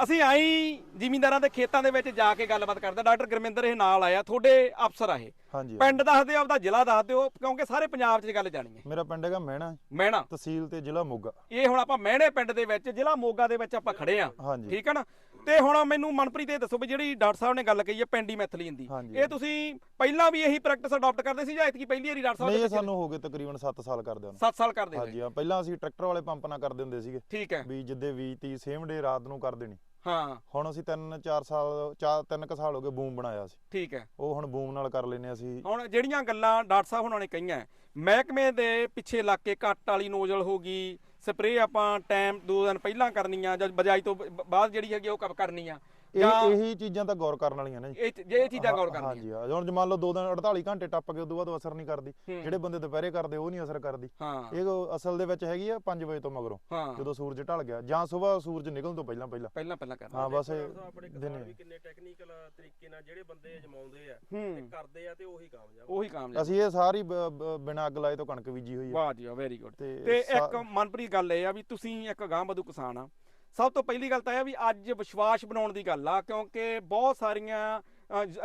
ਅਸੀਂ ਆਈ ਜ਼ਿਮੀਂਦਾਰਾਂ ਦੇ ਖੇਤਾਂ ਦੇ ਵਿੱਚ ਜਾ ਕੇ ਗੱਲਬਾਤ ਕਰਦੇ ਡਾਕਟਰ ਗੁਰਮਿੰਦਰ ਇਹ ਨਾਲ ਆਇਆ ਤੁਹਾਡੇ ਅਫਸਰ ਆ ਇਹ। ਪਿੰਡ ਦੱਸ ਦਿਓ ਆਪਦਾ ਜ਼ਿਲ੍ਹਾ ਦੱਸ ਦਿਓ ਕਿਉਂਕਿ ਸਾਰੇ ਪੰਜਾਬ 'ਚ ਗੱਲ ਜਾਣੀ ਹੈ। ਮੇਰਾ ਪਿੰਡ ਹੈਗਾ ਮਹਿਣਾ। ਮਹਿਣਾ। ਤਹਿਸੀਲ ਤੇ ਜ਼ਿਲ੍ਹਾ ਮੋਗਾ। ਇਹ ਹੁਣ ਆਪਾਂ ਮਹਿਣੇ ਪਿੰਡ ਦੇ ਵਿੱਚ ਜ਼ਿਲ੍ਹਾ ਮੋਗਾ ਦੇ ਵਿੱਚ ਆਪਾਂ ਖੜੇ ਆ ਠੀਕ ਹੈ ਨਾ? ਤੇ ਹੁਣ ਮੈਨੂੰ ਮਨਪ੍ਰੀਤ ਇਹ ਦੱਸੋ ਵੀ ਜਿਹੜੀ ਡਾਕਟਰ ਸਾਹਿਬ ਨੇ ਗੱਲ ਕਹੀ ਹੈ ਪੈਂਡੀ ਮੈਥਲੀਨ ਦੀ। ਇਹ ਤੁਸੀਂ ਪਹਿਲਾਂ ਵੀ ਇਹੀ ਪ੍ਰੈਕਟਿਸ ਅਡਾਪਟ ਕਰਦੇ ਸੀ ਜਾਂ ਇਤਕੀ ਪਹਿਲੀ ਵਾਰੀ ਡਾਕਟਰ ਸਾਹਿਬ ਨਹੀਂ ਇਹ ਸਾਨੂੰ ਹੋ ਗਏ ਤਕਰੀਬਨ 7 ਸਾਲ ਕਰਦੇ ਹਨ 7 ਸਾਲ ਕਰਦੇ ਹੋਏ। ਹਾਂਜੀ ਹਾਂ ਪਹਿਲਾਂ ਅਸੀਂ ਟਰੈਕਟਰ ਵਾਲੇ ਪੰਪ ਨਾਲ ਕਰਦੇ ਹੁੰਦੇ ਸੀਗੇ। ਠੀਕ ਹੈ। ਵੀ ਜਿੱਦੇ ਵੀ ਤੀ ਸੇਮ ਡੇ ਰਾਤ ਨੂੰ ਕਰ ਦੇਣੀ। ਹਾਂ। ਹੁਣ ਅਸੀਂ 3 4 ਸਾਲ 4 3 ਕ ਸਾਲ ਹੋ ਗਏ ਬੂਮ ਬਣਾਇਆ ਸੀ। ਠੀਕ ਹੈ। ਉਹ ਹੁਣ ਬੂਮ ਨਾਲ ਕਰ ਲੈਨੇ ਅਸੀਂ। ਹੁਣ ਜਿਹੜੀਆਂ ਗੱਲਾਂ ਡਾਕਟਰ ਸਾਹਿਬ ਹੁਣਾਂ ਨੇ ਕਹੀਆਂ ਮਹਿਕਮੇ ਦੇ ਪਿੱਛੇ ਲੱਗ ਕੇ ਕੱਟ ਵਾਲੀ ਨੋਜ਼ਲ ਹੋ ਗਈ ਸਪਰੇਅ ਆਪਾਂ ਟਾਈਮ ਦੋ ਦਿਨ ਪਹਿਲਾਂ ਕਰਨੀ ਆ ਜਾਂ ਬਜਾਈ ਤੋਂ ਬਾਅਦ ਜਿਹੜੀ ਹੈਗੀ ਉਹ ਕਬ ਕਰਨੀ ਆ। ਇਹ ਇਹੀ ਚੀਜ਼ਾਂ ਤਾਂ ਗੌਰ ਕਰਨ ਵਾਲੀਆਂ ਨੇ ਜੀ। ਇਹ ਜੇ ਇਹ ਚੀਜ਼ਾਂ ਗੌਰ ਕਰਨੀਆਂ। ਹਾਂਜੀ ਹਾਂ। ਹੁਣ ਜੇ ਮੰਨ ਲਓ 2 ਦਿਨ 48 ਘੰਟੇ ਟੱਪ ਗਏ ਉਦੋਂ ਬਾਅਦ ਅਸਰ ਨਹੀਂ ਕਰਦੀ। ਜਿਹੜੇ ਬੰਦੇ ਦੁਪਹਿਰੇ ਕਰਦੇ ਉਹ ਨਹੀਂ ਅਸਰ ਕਰਦੀ। ਇਹ ਅਸਲ ਦੇ ਵਿੱਚ ਹੈਗੀ ਆ 5 ਵਜੇ ਤੋਂ ਮਗਰੋਂ ਜਦੋਂ ਸੂਰਜ ਢਲ ਗਿਆ। ਜਾਂ ਸਵੇਰ ਸੂਰਜ ਨਿਕਲਣ ਤੋਂ ਪਹਿਲਾਂ ਪਹਿਲਾਂ। ਪਹਿਲਾਂ ਪਹਿਲਾਂ ਕਰਨਾ। ਹਾਂ ਬਸ ਦਿਨੇ। ਵੀ ਕਿੰਨੇ ਟੈਕਨੀਕਲ ਤਰੀਕੇ ਨਾਲ ਜਿਹੜੇ ਬੰਦੇ ਅਜਮਾਉਂਦੇ ਆ ਤੇ ਕਰਦੇ ਆ ਤੇ ਉਹੀ ਕਾਮਯਾਬ। ਉਹੀ ਕਾਮਯਾਬ। ਅਸੀਂ ਇਹ ਸਾਰੀ ਬਿਨਾਂ ਅੱਗ ਲਾਏ ਤੋਂ ਕਣਕ ਬੀਜੀ ਹੋਈ ਹੈ ਵਾਹ ਜੀ ਵੈਰੀ ਗੁੱਡ ਤੇ ਇੱਕ ਮਨਪ੍ਰੀਤ ਗੱਲ ਇਹ ਆ ਵੀ ਤੁਸੀਂ ਇੱਕ ਗਾਂਵਧੂ ਕਿਸਾਨ ਆ। ਸਭ ਤੋਂ ਪਹਿਲੀ ਗੱਲ ਤਾਂ ਇਹ ਆ ਵੀ ਅੱਜ ਵਿਸ਼ਵਾਸ ਬਣਾਉਣ ਦੀ ਗੱਲ ਆ, ਕਿਉਂਕਿ ਬਹੁਤ ਸਾਰੀਆਂ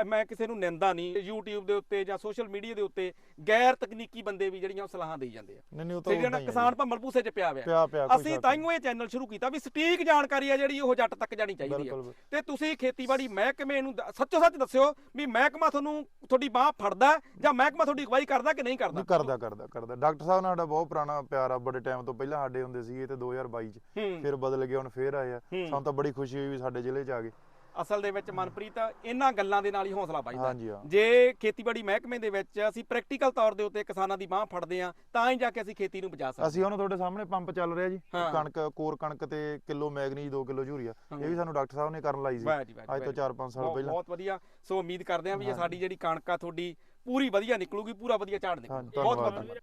ਮੈਂ ਕਿਸੇ ਨੂੰ ਨਿੰਦਾ ਨਹੀਂ YouTube ਦੇ ਉੱਤੇ ਜਾਂ ਸੋਸ਼ਲ ਮੀਡੀਆ ਦੇ ਉੱਤੇ ਗੈਰ ਤਕਨੀਕੀ ਬੰਦੇ ਵੀ ਜਿਹੜੀਆਂ ਉਹ ਸਲਾਹਾਂ ਦੇਈ ਜਾਂਦੇ ਆ। ਨਹੀਂ ਨਹੀਂ ਉਹ ਤਾਂ ਕਿਸਾਨ। ਭੰਮਲ ਭੂਸੇ 'ਚ ਪਿਆ ਹੋਇਆ ਅਸੀਂ ਤਾਈਓ ਇਹ ਚੈਨਲ ਸ਼ੁਰੂ ਕੀਤਾ ਵੀ ਸਟੀਕ ਜਾਣਕਾਰੀ ਆ ਜਿਹੜੀ ਉਹ ਜੱਟ ਤੱਕ ਜਾਣੀ ਚਾਹੀਦੀ ਆ। ਤੇ ਤੁਸੀਂ ਖੇਤੀਬਾੜੀ ਮਹਿਕਮੇ ਨੂੰ ਸੱਚੋ ਸੱਚ ਦੱਸਿਓ ਵੀ ਮਹਿਕਮਾ ਤੁਹਾਨੂੰ ਤੁਹਾਡੀ ਬਾਹ ਫੜਦਾ ਜਾਂ ਮਹਿਕਮਾ ਤੁਹਾਡੀ ਅਗਵਾਈ ਕਰਦਾ ਕਿ ਨਹੀਂ ਕਰਦਾ? ਕਰਦਾ ਕਰਦਾ ਕਰਦਾ। ਡਾਕਟਰ ਸਾਹਿਬ ਨਾਲ ਸਾਡਾ ਬਹੁਤ ਪੁਰਾਣਾ ਪਿਆਰ ਆ ਬੜੇ ਟਾਈਮ ਤੋਂ ਪਹਿਲਾਂ ਸਾਡੇ ਹੁੰਦੇ ਸੀਗੇ ਤੇ 2022 ਚ। ਫਿਰ ਬਦਲ ਗਏ ਹੁਣ ਫੇਰ ਆਏ ਆ। ਸਾਨੂੰ ਤਾਂ ਬੜੀ ਖੁਸ਼ੀ ਹੋਈ ਵੀ ਸਾਡੇ ਜ਼ਿਲ੍ਹੇ ਚ ਆ ਗਏ। ਅਸਲ ਦੇ ਵਿੱਚ ਮਨਪ੍ਰੀਤ ਇਹਨਾਂ ਗੱਲਾਂ ਦੇ ਨਾਲ ਹੀ ਹੌਸਲਾ ਵੱਜਦਾ। ਹਾਂਜੀ ਹਾਂ। ਜੇ ਖੇਤੀਬਾੜੀ ਮਹਿਕਮੇ ਦੇ ਵਿੱਚ ਅਸੀਂ ਪ੍ਰੈਕਟੀਕਲ ਤੌਰ ਦੇ ਉੱਤੇ ਕਿਸਾਨਾਂ ਦੀ ਬਾਹ ਫੜਦੇ ਆ ਤਾਂ ਹੀ ਜਾ ਕੇ ਅਸੀਂ ਖੇਤੀ ਨੂੰ ਬਚਾ ਸਕਦੇ ਅਸੀਂ ਉਹਨੂੰ ਤੁਹਾਡੇ ਸਾਹਮਣੇ ਪੰਪ ਚੱਲ ਰਿਹਾ ਜੀ। ਹਾਂ। ਕਣਕ ਕੋਰ ਕਣਕ ਤੇ ਕਿਲੋ ਮੈਗਨੀਜ਼ 2 ਕਿਲੋ ਯੂਰੀਆ। ਇਹ ਵੀ ਸਾਨੂੰ ਡਾਕਟਰ ਸਾਹਿਬ ਨੇ ਕਰਨ ਲਾਈ ਸੀ। ਵਾਹ ਜੀ ਵਾਹ ਜੀ, ਅੱਜ ਤੋਂ ਵਾਹ 4-5 ਸਾਲ ਬਹੁਤ- ਪਹਿਲਾਂ। ਬਹੁਤ ਵਧੀਆ। ਸੋ ਉਮੀਦ ਕਰਦੇ ਹਾਂ ਵੀ ਇਹ। ਸਾਡੀ ਜਿਹੜੀ ਕਣਕ ਆ ਤੁਹਾਡੀ ਪੂਰੀ ਵਧੀਆ ਨਿਕਲੂਗੀ ਪੂਰਾ ਵਧੀਆ ਝਾੜ ਨਿਕਲੂਗਾ। ਬਹੁਤ ਬਹੁਤ ਧੰਨਵਾਦ। ਧੰਨਵਾਦ।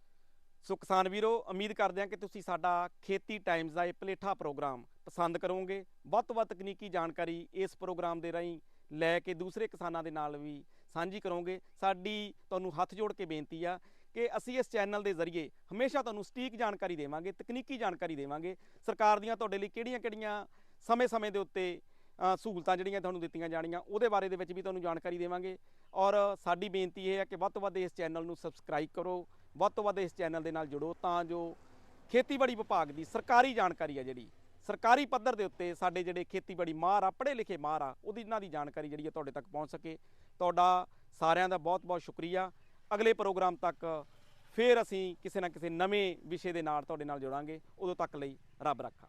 ਸੋ ਕਿਸਾਨ ਵੀਰੋ, ਉਮੀਦ ਕਰਦੇ ਹਾਂ ਕਿ ਤੁਸੀਂ ਸਾਡਾ ਖੇਤੀ ਟਾਈਮਜ਼ ਦਾ ਇਹ ਪਲੇਠਾ ਪ੍ਰੋਗਰਾਮ ਪਸੰਦ ਕਰੋਗੇ। ਵੱਧ ਤੋਂ ਵੱਧ ਤਕਨੀਕੀ ਜਾਣਕਾਰੀ ਇਸ ਪ੍ਰੋਗਰਾਮ ਦੇ ਰਾਹੀਂ ਲੈ ਕੇ ਦੂਸਰੇ ਕਿਸਾਨਾਂ ਦੇ ਨਾਲ ਵੀ ਸਾਂਝੀ ਕਰੋਗੇ। ਸਾਡੀ ਤੁਹਾਨੂੰ ਹੱਥ ਜੋੜ ਕੇ ਬੇਨਤੀ ਆ ਕਿ ਅਸੀਂ ਇਸ ਚੈਨਲ ਦੇ ਜ਼ਰੀਏ ਹਮੇਸ਼ਾ ਤੁਹਾਨੂੰ ਸਟੀਕ ਜਾਣਕਾਰੀ ਦੇਵਾਂਗੇ, ਤਕਨੀਕੀ ਜਾਣਕਾਰੀ ਦੇਵਾਂਗੇ। ਸਰਕਾਰ ਦੀਆਂ ਤੁਹਾਡੇ ਲਈ ਕਿਹੜੀਆਂ-ਕਿਹੜੀਆਂ ਸਮੇਂ-ਸਮੇਂ ਦੇ ਉੱਤੇ ਸਹੂਲਤਾਂ ਜਿਹੜੀਆਂ ਤੁਹਾਨੂੰ ਦਿੱਤੀਆਂ ਜਾਣੀਆਂ, ਉਹਦੇ ਬਾਰੇ ਦੇ ਵਿੱਚ ਵੀ ਤੁਹਾਨੂੰ ਜਾਣਕਾਰੀ ਦੇਵਾਂਗੇ। ਔਰ ਸਾਡੀ ਬੇਨਤੀ ਇਹ ਹੈ ਕਿ ਵੱਧ ਤੋਂ ਵੱਧ ਇਸ ਚੈਨਲ ਨੂੰ ਸਬਸਕ੍ਰਾਈਬ ਕਰੋ। ਵੱਧ ਤੋਂ ਵੱਧ ਇਸ ਚੈਨਲ ਦੇ ਨਾਲ ਜੁੜੋ ਤਾਂ ਜੋ ਖੇਤੀਬਾੜੀ ਵਿਭਾਗ ਦੀ ਸਰਕਾਰੀ ਜਾਣਕਾਰੀ ਹੈ ਜਿਹੜੀ, ਸਰਕਾਰੀ ਪੱਧਰ ਦੇ ਉੱਤੇ ਸਾਡੇ ਜਿਹੜੇ ਖੇਤੀਬਾੜੀ ਮਾਹਰ ਆ ਪੜ੍ਹੇ ਲਿਖੇ ਮਾਹਰ ਆ, ਉਹਦੀ ਇਹਨਾਂ ਦੀ ਜਾਣਕਾਰੀ ਜਿਹੜੀ ਹੈ ਤੁਹਾਡੇ ਤੱਕ ਪਹੁੰਚ ਸਕੇ। ਤੁਹਾਡਾ ਸਾਰਿਆਂ ਦਾ ਬਹੁਤ ਬਹੁਤ ਸ਼ੁਕਰੀਆ। ਅਗਲੇ ਪ੍ਰੋਗਰਾਮ ਤੱਕ ਫੇਰ ਅਸੀਂ ਕਿਸੇ ਨਾ ਕਿਸੇ ਨਵੇਂ ਵਿਸ਼ੇ ਦੇ ਨਾਲ ਤੁਹਾਡੇ ਨਾਲ ਜੁੜਾਂਗੇ। ਉਦੋਂ ਤੱਕ ਲਈ ਰੱਬ ਰੱਖਾ।